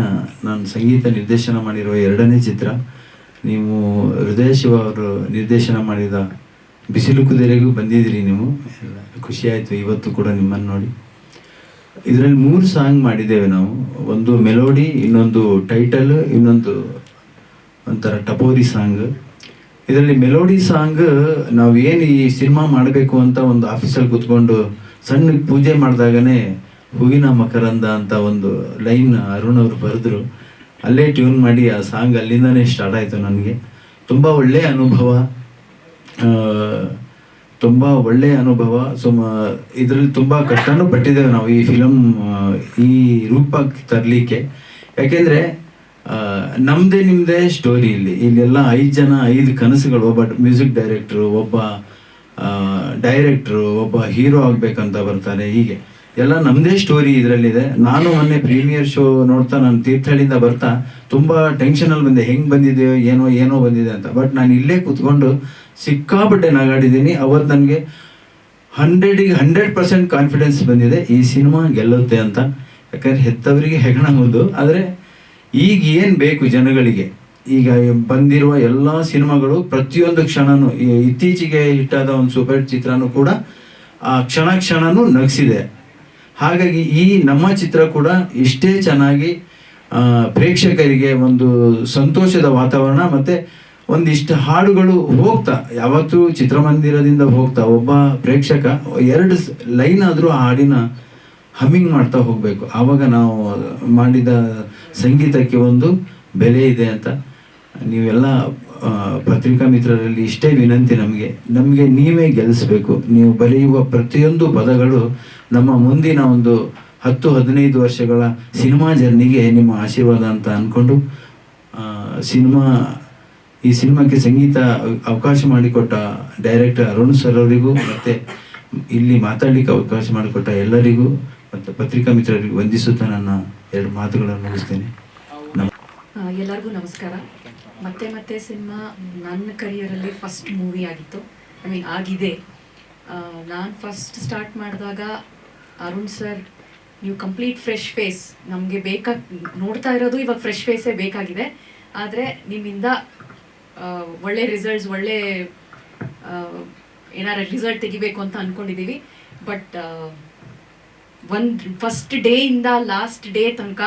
S4: ನಾನು ಸಂಗೀತ ನಿರ್ದೇಶನ ಮಾಡಿರುವ ಎರಡನೇ ಚಿತ್ರ. ನೀವು ಹೃದಯ ಶಿವ ಅವರು ನಿರ್ದೇಶನ ಮಾಡಿದ ಬಿಸಿಲು ಕುದುರೆಗೂ ಬಂದಿದ್ದೀರಿ ನೀವು. ಎಲ್ಲ ಖುಷಿಯಾಯಿತು. ಇವತ್ತು ಕೂಡ ನಿಮ್ಮನ್ನು ನೋಡಿ. ಇದರಲ್ಲಿ ಮೂರು ಸಾಂಗ್ ಮಾಡಿದ್ದೇವೆ ನಾವು. ಒಂದು ಮೆಲೋಡಿ, ಇನ್ನೊಂದು ಟೈಟಲ್, ಇನ್ನೊಂದು ಒಂಥರ ಟಪೋರಿ ಸಾಂಗ್. ಇದರಲ್ಲಿ ಮೆಲೋಡಿ ಸಾಂಗ್ ನಾವು ಏನು ಈ ಸಿನಿಮಾ ಮಾಡಬೇಕು ಅಂತ ಒಂದು ಆಫೀಸಲ್ಲಿ ಕೂತ್ಕೊಂಡು ಸಣ್ಣ ಪೂಜೆ ಮಾಡಿದಾಗನೇ ಹೂವಿನ ಮಕರಂದ ಅಂತ ಒಂದು ಲೈನ್ ಅರುಣ್ ಅವರು ಬರೆದ್ರು. ಅಲ್ಲೇ ಟ್ಯೂನ್ ಮಾಡಿ ಆ ಸಾಂಗ್ ಅಲ್ಲಿಂದನೇ ಸ್ಟಾರ್ಟ್ ಆಯಿತು ನನಗೆ. ತುಂಬ ಒಳ್ಳೆಯ ಅನುಭವ. ತುಂಬ ಒಳ್ಳೆಯ ಅನುಭವ. ಸುಮ ಇದರಲ್ಲಿ ತುಂಬ ಕಷ್ಟನೂ ಪಟ್ಟಿದ್ದೇವೆ ನಾವು ಈ ಫಿಲಮ್ ಈ ರೂಪಕ್ಕೆ ತರಲಿಕ್ಕೆ. ಯಾಕೆಂದರೆ ನಮ್ಮದೇ ನಿಮ್ಮದೇ ಸ್ಟೋರಿ ಇಲ್ಲಿ. ಇಲ್ಲೆಲ್ಲ ಐದು ಜನ, ಐದು ಕನಸುಗಳು. ಒಬ್ಬ ಮ್ಯೂಸಿಕ್ ಡೈರೆಕ್ಟ್ರು ಒಬ್ಬ ಡೈರೆಕ್ಟ್ರು ಒಬ್ಬ ಹೀರೋ ಆಗಬೇಕಂತ ಬರ್ತಾರೆ ಹೀಗೆ. ಎಲ್ಲ ನಮ್ಮದೇ ಸ್ಟೋರಿ ಇದರಲ್ಲಿದೆ. ನಾನು ಮೊನ್ನೆ ಪ್ರೀಮಿಯರ್ ಶೋ ನೋಡ್ತಾ ನಾನು ತೀರ್ಥಹಳ್ಳಿಯಿಂದ ಬರ್ತಾ ತುಂಬ ಟೆನ್ಷನಲ್ಲಿ ಬಂದೆ. ಹೆಂಗೆ ಬಂದಿದೆಯೋ, ಏನೋ ಏನೋ ಬಂದಿದೆ ಅಂತ. ಬಟ್ ನಾನು ಇಲ್ಲೇ ಕೂತ್ಕೊಂಡು ಸಿಕ್ಕಾಪಟ್ಟೆ ನಗಾಡಿದ್ದೀನಿ. ಅವತ್ತು ನನಗೆ ಹಂಡ್ರೆಡಿಗೆ ಹಂಡ್ರೆಡ್ ಪರ್ಸೆಂಟ್ ಕಾನ್ಫಿಡೆನ್ಸ್ ಬಂದಿದೆ. ಈ ಸಿನಿಮಾ ಗೆಲ್ಲುತ್ತೆ ಅಂತ. ಯಾಕಂದ್ರೆ ಹೆತ್ತವರಿಗೆ ಹೆಗಣ ಹೌದು ಆದರೆ ಈಗ ಏನು ಬೇಕು ಜನಗಳಿಗೆ? ಈಗ ಬಂದಿರುವ ಎಲ್ಲ ಸಿನಿಮಾಗಳು ಪ್ರತಿಯೊಂದು ಕ್ಷಣನೂ ಇತ್ತೀಚೆಗೆ ಹಿಟ್ಟಾದ ಒಂದು ಸೂಪರ್ ಚಿತ್ರನೂ ಕೂಡ ಆ ಕ್ಷಣ ಕ್ಷಣನೂ ನಗಿಸಿದೆ. ಹಾಗಾಗಿ ಈ ನಮ್ಮ ಚಿತ್ರ ಕೂಡ ಇಷ್ಟೇ ಚೆನ್ನಾಗಿ ಪ್ರೇಕ್ಷಕರಿಗೆ ಒಂದು ಸಂತೋಷದ ವಾತಾವರಣ ಮತ್ತೆ ಒಂದಿಷ್ಟು ಹಾಡುಗಳು ಹೋಗ್ತಾ, ಯಾವತ್ತೂ ಚಿತ್ರಮಂದಿರದಿಂದ ಹೋಗ್ತಾ, ಒಬ್ಬ ಪ್ರೇಕ್ಷಕ ಎರಡು ಲೈನ್ ಆದರೂ ಹಾಡಿನ ಹಮ್ಮಿಂಗ್ ಮಾಡ್ತಾ ಹೋಗಬೇಕು. ಆವಾಗ ನಾವು ಮಾಡಿದ ಸಂಗೀತಕ್ಕೆ ಒಂದು ಬೆಲೆ ಇದೆ ಅಂತ ನೀವೆಲ್ಲ ಪತ್ರಿಕಾ ಮಿತ್ರರಲ್ಲಿ ಇಷ್ಟೇ ವಿನಂತಿ ನಮಗೆ. ನಮಗೆ ನೀವೇ ಗೆಲ್ಲಿಸ್ಬೇಕು ನೀವು ಬರೆಯುವ ಪ್ರತಿಯೊಂದು ಪದಗಳು ನಮ್ಮ ಮುಂದಿನ ಒಂದು ಹತ್ತು, ಹದಿನೈದು ವರ್ಷಗಳ ಸಿನಿಮಾ ಜರ್ನಿಗೆ ನಿಮ್ಮ ಆಶೀರ್ವಾದ ಅಂತ ಅಂದ್ಕೊಂಡು ಸಿನಿಮಾ, ಈ ಸಿನಿಮಾಕ್ಕೆ ಸಂಗೀತ ಅವಕಾಶ ಮಾಡಿಕೊಟ್ಟ ಡೈರೆಕ್ಟರ್ ಅರುಣ್ ಸರ್ ಅವರಿಗೂ, ಮತ್ತೆ ಇಲ್ಲಿ ಮಾತಾಡ್ಲಿಕ್ಕೆ ಅವಕಾಶ ಮಾಡಿಕೊಟ್ಟ ಎಲ್ಲರಿಗೂ, ಮತ್ತು ಪತ್ರಿಕಾ ಮಿತ್ರರಿಗೂ ವಂದಿಸುತ್ತಾ ನನ್ನ ಎರಡು ಮಾತುಗಳನ್ನು ಮುಗಿಸ್ತೇನೆ.
S5: ಎಲ್ಲರಿಗೂ ನಮಸ್ಕಾರ. ಮತ್ತೆ ಮತ್ತೆ ಸಿನಿಮಾ ನನ್ನ ಕರಿಯರಲ್ಲಿ ಫಸ್ಟ್ ಮೂವಿ ಆಗಿತ್ತು. ಐ ಮೀನ್ ಆಗಿದೆ. ನಾನು ಫಸ್ಟ್ ಸ್ಟಾರ್ಟ್ ಮಾಡಿದಾಗ ಅರುಣ್ ಸರ್ ನೀವು ಕಂಪ್ಲೀಟ್ ಫ್ರೆಶ್ ಫೇಸ್ ನಮಗೆ ಬೇಕಾ, ನೋಡ್ತಾ ಇರೋದು ಇವಾಗ ಫ್ರೆಶ್ ಫೇಸೇ ಬೇಕಾಗಿದೆ. ಆದರೆ ನಿಮ್ಮಿಂದ ಒಳ್ಳೆ ರಿಸಲ್ಟ್ಸ್ ಒಳ್ಳೆ ಏನಾರ ರಿಸಲ್ಟ್ ತೆಗಿಬೇಕು ಅಂತ ಅಂದ್ಕೊಂಡಿದ್ದೀವಿ ಬಟ್ ಒಂದು ಫಸ್ಟ್ ಡೇಯಿಂದ ಲಾಸ್ಟ್ ಡೇ ತನಕ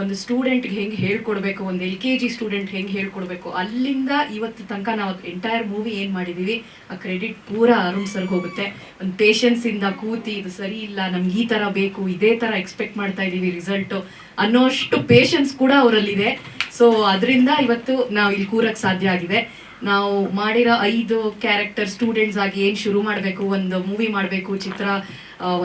S5: ಒಂದು ಸ್ಟೂಡೆಂಟ್ಗೆ ಹೆಂಗೆ ಹೇಳ್ಕೊಡ್ಬೇಕು, ಒಂದು ಎಲ್ ಕೆ ಜಿ ಸ್ಟೂಡೆಂಟ್ ಹೆಂಗೆ ಹೇಳ್ಕೊಡ್ಬೇಕು, ಅಲ್ಲಿಂದ ಇವತ್ತು ತನಕ ನಾವು ಎಂಟೈರ್ ಮೂವಿ ಏನು ಮಾಡಿದ್ದೀವಿ ಆ ಕ್ರೆಡಿಟ್ ಪೂರಾ ಅರುಣ್ ಸರ್ಗೆ ಹೋಗುತ್ತೆ. ಒಂದು ಪೇಷನ್ಸಿಂದ ಕೂತಿ, ಇದು ಸರಿ ಇಲ್ಲ, ನಮ್ಗೆ ಈ ಥರ ಬೇಕು, ಇದೇ ಥರ ಎಕ್ಸ್ಪೆಕ್ಟ್ ಮಾಡ್ತಾ ಇದ್ದೀವಿ ರಿಸಲ್ಟು ಅನ್ನೋಷ್ಟು ಪೇಷನ್ಸ್ ಕೂಡ ಅವರಲ್ಲಿದೆ. ಸೊ ಅದರಿಂದ ಇವತ್ತು ನಾವು ಇಲ್ಲಿ ಕೂರಕ್ಕೆ ಸಾಧ್ಯ ಆಗಿದೆ. ನಾವು ಮಾಡಿರೋ ಐದು ಕ್ಯಾರೆಕ್ಟರ್ ಸ್ಟೂಡೆಂಟ್ಸ್ ಆಗಿ ಏನು ಶುರು ಮಾಡಬೇಕು, ಒಂದು ಮೂವಿ ಮಾಡಬೇಕು, ಚಿತ್ರ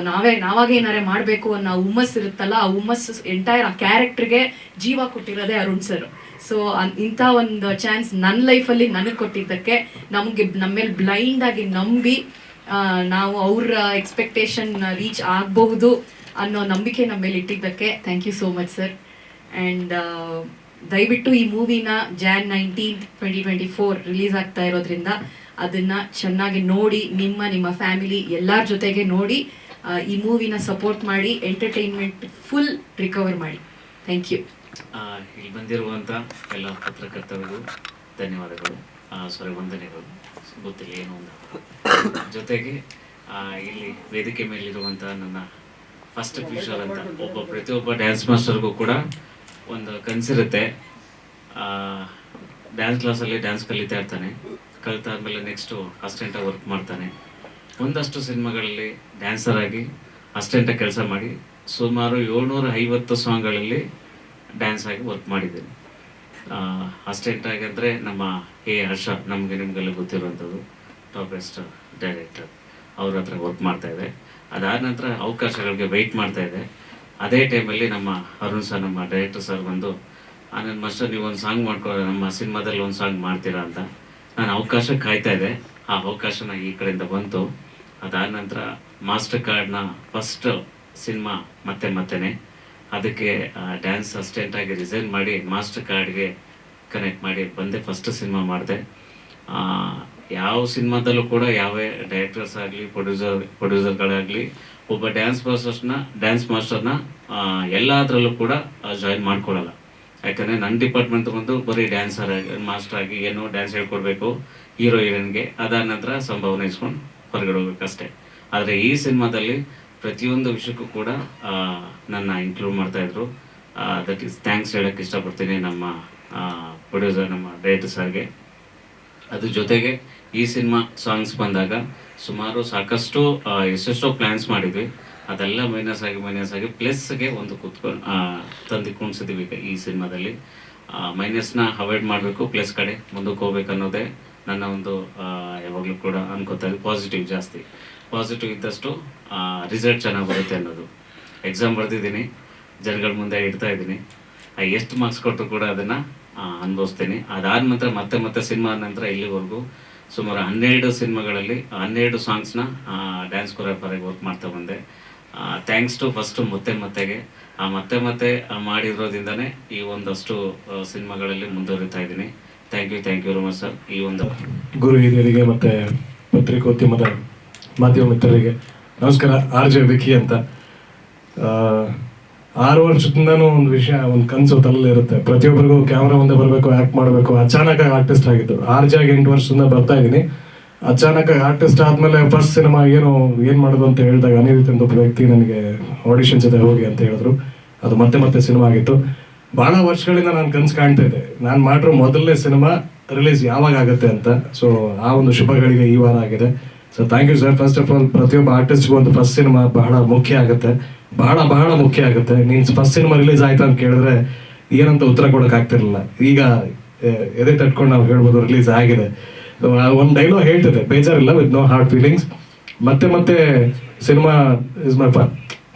S5: ನಾವೇ, ನಾವಾಗೇ ಏನಾರೆ ಮಾಡಬೇಕು ಅನ್ನೋ ಹುಮ್ಮಸ್ ಇರುತ್ತಲ್ಲ, ಆ ಹುಮ್ಮಸ್ ಎಂಟೈರ್ ಆ ಕ್ಯಾರೆಕ್ಟರ್ಗೆ ಜೀವ ಕೊಟ್ಟಿರೋದೇ ಅರುಣ್ ಸರ್ ಸೊ ಇಂಥ ಒಂದು ಚಾನ್ಸ್ ನನ್ನ ಲೈಫಲ್ಲಿ ನನಗೆ ಕೊಟ್ಟಿದ್ದಕ್ಕೆ ನಮಗೆ ನಮ್ಮ ಮೇಲೆ ಬ್ಲೈಂಡ್ ಆಗಿ ನಂಬಿ ನಾವು ಅವ್ರ ಎಕ್ಸ್ಪೆಕ್ಟೇಷನ್ ರೀಚ್ ಆಗಬಹುದು ಅನ್ನೋ ನಂಬಿಕೆ ನಮ್ಮ ಮೇಲೆ ಇಟ್ಟಿದ್ದಕ್ಕೆ thank you so much sir and ದಯವಿಟ್ಟು ಈ ಮೂವಿನ Jan nineteen twenty twenty four release ಆಗ್ತಾ ಇರೋದ್ರಿಂದ ಅದನ್ನ ಚೆನ್ನಾಗಿ ನೋಡಿ ನಿಮ್ಮ ನಿಮ್ಮ ಫ್ಯಾಮಿಲಿ ಎಲ್ಲರ ಜೊತೆಗೆ ನೋಡಿ ಈ ಮೂವಿನ ಸಪೋರ್ಟ್ ಮಾಡಿ ಎಂಟರ್ಟೈನ್ಮೆಂಟ್ ಫುಲ್ ರಿಕವರ್ ಮಾಡಿ. ಥ್ಯಾಂಕ್ ಯು
S6: ಇಲ್ಲಿ ಬಂದಿರುವಂತ ಎಲ್ಲ ಪತ್ರಕರ್ತರಿಗೂ ಧನ್ಯವಾದಗಳು. ಸಾರಿ ವಂದನೆಗಳು. ಗೊತ್ತಿಲ್ಲ ಏನು ಅಂತ. ಜೊತೆಗೆ ಇಲ್ಲಿ ವೇದಿಕೆ ಮೇಲಿರುವಂಥ ನನ್ನ ಫಸ್ಟ್ ಫ್ಯೂಚರ್ ಅಂತ ಒಬ್ಬ, ಪ್ರತಿಯೊಬ್ಬ ಡ್ಯಾನ್ಸ್ ಮಾಸ್ಟರ್ಗೂ ಕೂಡ ಒಂದು ಕನಸಿರುತ್ತೆ. ಡ್ಯಾನ್ಸ್ ಕ್ಲಾಸಲ್ಲಿ ಡ್ಯಾನ್ಸ್ ಕಲಿತಾ ಇರ್ತಾನೆ. ಕಲಿತಾದ್ಮೇಲೆ ನೆಕ್ಸ್ಟು ಅಸ್ಟೆಂಟಾಗಿ ವರ್ಕ್ ಮಾಡ್ತಾನೆ. ಒಂದಷ್ಟು ಸಿನಿಮಾಗಳಲ್ಲಿ ಡ್ಯಾನ್ಸರ್ ಆಗಿ ಅಸ್ಟೆಂಟಾಗಿ ಕೆಲಸ ಮಾಡಿ ಸುಮಾರು ಏಳ್ನೂರ ಐವತ್ತು ಸಾಂಗ್ಗಳಲ್ಲಿ ಡ್ಯಾನ್ಸ್ ಆಗಿ ವರ್ಕ್ ಮಾಡಿದ್ದೀನಿ. ಅಸ್ಟೆಂಟಾಗಿ ಅಂದರೆ ನಮ್ಮ ಎ ಹರ್ಷ, ನಮಗೆ ನಿಮಗೆಲ್ಲ ಗೊತ್ತಿರುವಂಥದ್ದು ಟಾಪ್ ಬೆಸ್ಟ್ ಡೈರೆಕ್ಟರ್ ಅವ್ರ ಹತ್ರ ವರ್ಕ್ ಮಾಡ್ತಾ ಇದೆ ಅದಾದ ನಂತರ ಅವಕಾಶಗಳಿಗೆ ವೆಯ್ಟ್ ಮಾಡ್ತಾ ಇದೆ ಅದೇ ಟೈಮಲ್ಲಿ ನಮ್ಮ ಅರುಣ್ ಸರ್, ನಮ್ಮ ಡೈರೆಕ್ಟರ್ ಸರ್ ಬಂದು ನನ್ನ ಮಾಸ್ಟರ್, ನೀವು ಒಂದು ಸಾಂಗ್ ಮಾಡ್ಕೊ, ನಮ್ಮ ಸಿನಿಮಾದಲ್ಲಿ ಒಂದು ಸಾಂಗ್ ಮಾಡ್ತೀರಾ ಅಂತ. ನಾನು ಅವಕಾಶ ಕಾಯ್ತಾ ಇದೆ ಆ ಅವಕಾಶನ ಈ ಕಡೆಯಿಂದ ಬಂತು. ಅದಾದ ನಂತರ ಮಾಸ್ಟರ್ ಕಾರ್ಡ್ನ ಫಸ್ಟ್ ಸಿನಿಮಾ ಮತ್ತೆ ಮತ್ತೆನೆ. ಅದಕ್ಕೆ ಡ್ಯಾನ್ಸ್ ಅಸಿಸ್ಟೆಂಟ್ ಆಗಿ ರಿಸೈನ್ ಮಾಡಿ ಮಾಸ್ಟರ್ ಕಾರ್ಡ್ಗೆ ಕನೆಕ್ಟ್ ಮಾಡಿ ಬಂದೆ ಫಸ್ಟ್ ಸಿನಿಮಾ ಮಾಡಿದೆ. ಯಾವ ಸಿನಿಮಾದಲ್ಲೂ ಕೂಡ ಯಾವ ಡೈರೆಕ್ಟರ್ಸ್ ಆಗಲಿ ಪ್ರೊಡ್ಯೂಸರ್ ಪ್ರೊಡ್ಯೂಸರ್ಗಳಾಗಲಿ ಒಬ್ಬ ಡ್ಯಾನ್ಸ್ ಮಾಸ್ಟರ್ಸ್ನ ಡ್ಯಾನ್ಸ್ ಮಾಸ್ಟರ್ನ ಎಲ್ಲದರಲ್ಲೂ ಕೂಡ ಜಾಯಿನ್ ಮಾಡ್ಕೊಳ್ಳಲ್ಲ ಯಾಕಂದರೆ ನನ್ನ ಡಿಪಾರ್ಟ್ಮೆಂಟ್ ಬಂದು ಬರೀ ಡ್ಯಾನ್ಸರ್ ಆಗಿ ಮಾಸ್ಟರ್ ಆಗಿ ಏನು ಡ್ಯಾನ್ಸ್ ಹೇಳ್ಕೊಡ್ಬೇಕು ಹೀರೋ ಹೀರೋಯಿನ್ಗೆ ಅದಾದ ನಂತರ ಸಂಭಾವನೆ ಇಸ್ಕೊಂಡು ಹೊರಗಡೆ ಹೋಗ್ಬೇಕಷ್ಟೇ. ಆದರೆ ಈ ಸಿನಿಮಾದಲ್ಲಿ ಪ್ರತಿಯೊಂದು ವಿಷಯಕ್ಕೂ ಕೂಡ ನನ್ನ ಇನ್ಕ್ಲೂಡ್ ಮಾಡ್ತಾ ಇದ್ರು. ದಟ್ ಈಸ್ ಥ್ಯಾಂಕ್ಸ್ ಹೇಳೋಕ್ಕೆ ಇಷ್ಟಪಡ್ತೀನಿ ನಮ್ಮ ಪ್ರೊಡ್ಯೂಸರ್ ನಮ್ಮ ಡೈರೆಕ್ಟರ್ ಸರ್ಗೆ ಅದ್ರ ಜೊತೆಗೆ ಈ ಸಿನಿಮಾ ಸಾಂಗ್ಸ್ ಬಂದಾಗ ಸುಮಾರು ಸಾಕಷ್ಟು ಎಷ್ಟೆಷ್ಟೋ ಪ್ಲ್ಯಾನ್ಸ್ ಮಾಡಿದ್ವಿ. ಅದೆಲ್ಲ ಮೈನಸ್ ಆಗಿ ಮೈನಸ್ ಆಗಿ ಪ್ಲಸ್ಗೆ ಒಂದು ಕುತ್ಕೊಂಡು ತಂದು ಕುಣಿಸಿದ್ವಿ ಈ ಸಿನಿಮಾದಲ್ಲಿ. ಮೈನಸ್ನ ಅವಾಯ್ಡ್ ಮಾಡಬೇಕು ಪ್ಲಸ್ ಕಡೆ ಮುಂದಕ್ಕೆ ಹೋಗ್ಬೇಕು ಅನ್ನೋದೇ ನನ್ನ ಒಂದು ಯಾವಾಗಲೂ ಕೂಡ ಅನ್ಕೋತಾ ಪಾಸಿಟಿವ್ ಜಾಸ್ತಿ. ಪಾಸಿಟಿವ್ ಇದ್ದಷ್ಟು ರಿಸಲ್ಟ್ ಚೆನ್ನಾಗಿ ಬರುತ್ತೆ ಅನ್ನೋದು. ಎಕ್ಸಾಮ್ ಬರೆದಿದ್ದೀನಿ, ಜನಗಳ ಮುಂದೆ ಇಡ್ತಾ ಇದ್ದೀನಿ. ಎಷ್ಟು ಮಾರ್ಕ್ಸ್ ಕೊಟ್ಟರು ಕೂಡ ಅದನ್ನು ಅನುಭವಿಸ್ತೀನಿ. ಅದಾದ ನಂತರ ಮತ್ತೆ ಮತ್ತೆ ಸಿನಿಮಾ ನಂತರ ಇಲ್ಲಿವರೆಗೂ ಸುಮಾರು ಹನ್ನೆರಡು ಸಿನಿಮಾಗಳಲ್ಲಿ, ಹನ್ನೆರಡು ಸಾಂಗ್ಸ್ನ ಡ್ಯಾನ್ಸ್ ಕೊರಿಯೋಗ್ರಾಫರಾಗಿ ವರ್ಕ್ ಮಾಡ್ತಾ ಬಂದೆ. ಥ್ಯಾಂಕ್ಸ್ ಟು ಫಸ್ಟು ಮತ್ತೆ ಮತ್ತೆಗೆ. ಆ, ಮತ್ತೆ ಮತ್ತೆ ಮಾಡಿರೋದ್ರಿಂದನೇ ಈ ಒಂದಷ್ಟು ಸಿನಿಮಾಗಳಲ್ಲಿ ಮುಂದುವರಿತಾ ಇದ್ದೀನಿ. Thank you thank you very much sir ಈ ಒಂದು
S7: ಗುರು ಹಿರಿಯರಿಗೆ ಮತ್ತೆ ಪತ್ರಿಕೋದ್ಯಮದ ಮಾಧ್ಯಮ ಮಿತ್ರರಿಗೆ ನಮಸ್ಕಾರ. ಆರ್ ಜೆ ವಿಕಿ ಅಂತ. ಆರು ವರ್ಷದಿಂದನೂ ಒಂದು ವಿಷಯ, ಒಂದು ಕನಸು ತಲೆಯಲ್ಲಿರುತ್ತೆ ಪ್ರತಿಯೊಬ್ಬರಿಗೂ ಕ್ಯಾಮ್ರಾ ಮುಂದೆ ಬರಬೇಕು ಆ್ಯಕ್ಟ್ ಮಾಡಬೇಕು. ಅಚಾನಕ್ ಆರ್ಟಿಸ್ಟ್ ಆಗಿದ್ದು. ಆರ್ ಜಿ ಆಗಿ ಎಂಟು ವರ್ಷದಿಂದ ಬರ್ತಾ ಇದ್ದೀನಿ ಅಚಾನಕ್ ಆರ್ಟಿಸ್ಟ್ ಆದಮೇಲೆ ಫಸ್ಟ್ ಸಿನಿಮಾ ಏನು ಏನು ಮಾಡೋದು ಅಂತ ಹೇಳಿದಾಗ ಅನಿರುದ್ಧ ಅಂತ ಒಬ್ಬ ವ್ಯಕ್ತಿ ನನಗೆ ಆಡಿಷನ್ ಜೊತೆ ಹೋಗಿ ಅಂತ ಹೇಳಿದ್ರು. ಅದು ಮತ್ತೆ ಮತ್ತೆ ಸಿನಿಮಾ ಆಗಿತ್ತು. ಬಹಳ ವರ್ಷಗಳಿಂದ ನಾನು ಕನಸು ಕಾಣ್ತಾ ಇದ್ದೆ ನಾನು ಮಾಡಿರೋ ಮೊದಲನೇ ಸಿನಿಮಾ ರಿಲೀಸ್ ಯಾವಾಗ ಆಗುತ್ತೆ ಅಂತ. ಸೊ ಆ ಒಂದು ಶುಭಗಳಿಗೆ ಈ ವಾರ ಆಗಿದೆ. So thank you sir first of all ಪ್ರತಿಯೊಬ್ಬ ಆರ್ಟಿಸ್ಟ್ಗೂ ಒಂದು ಫಸ್ಟ್ ಸಿನಿಮಾ ಬಹಳ ಮುಖ್ಯ ಆಗುತ್ತೆ. ಬಹಳ ಬಹಳ ಮುಖ್ಯ ಆಗುತ್ತೆ. ನೀನ್ ಫಸ್ಟ್ ಸಿನಿಮಾ ರಿಲೀಸ್ ಆಯ್ತು ಅಂತ ಕೇಳಿದ್ರೆ ಏನಂತ ಉತ್ತರ ಕೊಡಕ್ ಆಗ್ತಿರ್ಲಿಲ್ಲ. ಈಗ ಎದೆ ತಟ್ಕೊಂಡು ನಾವು ಹೇಳ್ಬೋದು ರಿಲೀಸ್ ಆಗಿದೆ. ಒಂದ್ ಡೈಲಾಗ್ ಹೇಳ್ತಿದೆ ಬೇಜಾರಿಲ್ಲ ವಿತ್ ನೋ ಹಾರ್ಡ್ ಫೀಲಿಂಗ್ಸ್ ಮತ್ತೆ ಮತ್ತೆ cinema is my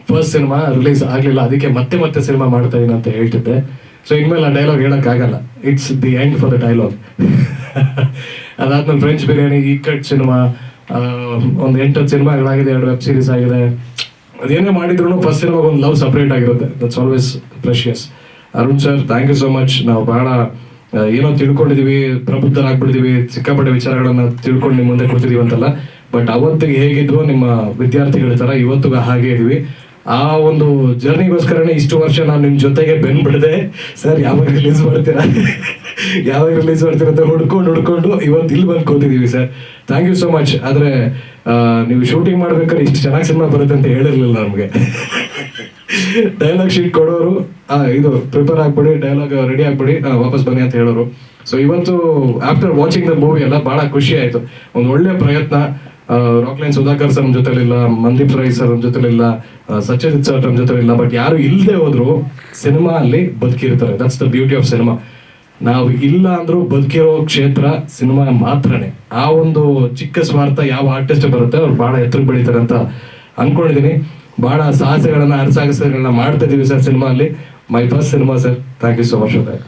S7: first cinema release ಆಗಲಿಲ್ಲ. ಅದಕ್ಕೆ ಮತ್ತೆ ಮತ್ತೆ ಸಿನಿಮಾ ಮಾಡ್ತಾ ಇದೀನಿ ಅಂತ ಹೇಳ್ತಿದ್ದೆ. ಸೊ ಇನ್ಮೇಲೆ ಆ ಡೈಲಾಗ್ ಹೇಳೋಕ್ಕಾಗಲ್ಲ it's the end for the dialogue ಅದಾದ್ಮೇಲೆ ಫ್ರೆಂಚ್ ಬಿರಿಯಾನಿ ಈ ಕಟ್ ಸಿನಿಮಾ ಒಂದು ಎಂಟು ಸಿನಿಮಾಗಳಾಗಿದೆ ಎರಡು ವೆಬ್ ಸೀರೀಸ್ ಆಗಿದೆ. ಅದೇನೇ ಮಾಡಿದ್ರು ಫಸ್ಟ್ ಇರುವಾಗ ಒಂದು ಲವ್ ಸಪ್ರೇಟ್ ಆಗಿರುತ್ತೆ. That's always precious Arun sir thank you so much ನಾವು ಬಹಳ ಏನೋ ತಿಳ್ಕೊಂಡಿದೀವಿ, ಪ್ರಬುದ್ಧರಾಗ್ಬಿಟ್ಟಿದೀವಿ, ಸಿಕ್ಕಾಪಟ್ಟೆ ವಿಚಾರಗಳನ್ನ ತಿಳ್ಕೊಂಡು ನಿಮ್ಮ ಮುಂದೆ ಕೊಡ್ತಿದೀವಿ ಅಂತಲ್ಲ. ಬಟ್ ಅವತ್ತಿಗೆ ಹೇಗಿದ್ವೋ ನಿಮ್ಮ ವಿದ್ಯಾರ್ಥಿಗಳ ತರ ಇವತ್ತಿಗೂ ಹಾಗೆ ಇದೀವಿ. ಆ ಒಂದು ಜರ್ನಿಗೋಸ್ಕರನೇ ಇಷ್ಟು ವರ್ಷ ನಾನು ನಿಮ್ಮ ಜೊತೆಗೆ ಬೆನ್ ಬಿಡದೆ ಸರ್, ಯಾವಾಗ ರಿಲೀಸ್ ಮಾಡ್ತೀರಾ? ಯಾವಾಗ ರಿಲೀಸ್ ಮಾಡ್ತೀರಾ ಅಂತ ಹುಡ್ಕೊಂಡು ಹುಡ್ಕೊಂಡು ಇವತ್ತು ಇಲ್ಲಿ ಬಂದು ಕೂತಿದ್ದೀವಿ sir. Thank you so much ಆದರೆ ನೀವು ಶೂಟಿಂಗ್ ಮಾಡ್ಬೇಕಾದ್ರೆ ಇಷ್ಟು ಚೆನ್ನಾಗಿ ಸಿನಿಮಾ ಬರುತ್ತೆ ಅಂತ ಹೇಳಿರ್ಲಿಲ್ಲ ನಮಗೆ. ಡೈಲಾಗ್ ಶೀಟ್ ಕೊಡೋರು ಇದು ಪ್ರಿಪೇರ್ ಆಗ್ಬಿಡಿ ಡೈಲಾಗ್ ರೆಡಿ ಆಗ್ಬಿಡಿ ವಾಪಸ್ ಬನ್ನಿ ಅಂತ ಹೇಳೋರು. ಸೊ ಇವತ್ತು ಆಫ್ಟರ್ ವಾಚಿಂಗ್ ದ ಮೂವಿ ಎಲ್ಲ ಬಹಳ ಖುಷಿ ಆಯಿತು. ಒಂದು ಒಳ್ಳೆ ಪ್ರಯತ್ನ. ರಾಕ್ಲೈನ್ ಸುಧಾಕರ್ ಸರ್ ಜೊತೆಲಿಲ್ಲ ಮಂದೀಪ್ ರೈ ಸರ್ ಜೊತೆಲಿಲ್ಲ ಸಚಿನ್ ಸರ್ ನಮ್ಮ ಜೊತೆಲಿಲ್ಲ ಬಟ್ ಯಾರು ಇಲ್ಲದೆ ಹೋದ್ರು ಸಿನಿಮಾ ಅಲ್ಲಿ ಬದುಕಿರ್ತಾರೆ. That's the beauty of cinema ನಾವು ಇಲ್ಲ ಅಂದ್ರೂ ಬದುಕಿರೋ ಕ್ಷೇತ್ರ ಸಿನಿಮಾ ಮಾತ್ರನೇ. ಆ ಒಂದು ಚಿಕ್ಕ ಸ್ವಾರ್ಥ ಯಾವ ಆರ್ಟಿಸ್ಟ್ ಬರುತ್ತೆ, ಅವ್ರು ಬಹಳ ಎತ್ತರ ಬೆಳಿತಾರೆ ಅಂತ ಅನ್ಕೊಂಡಿದ್ದೀನಿ ಬಹಳ ಸಾಹಸಗಳನ್ನ ಅರಸಾಹಸಗಳನ್ನ ಮಾಡ್ತಾ ಇದೀವಿ ಸರ್ ಸಿನಿಮಾ ಅಲ್ಲಿ my first cinema sir thank you so much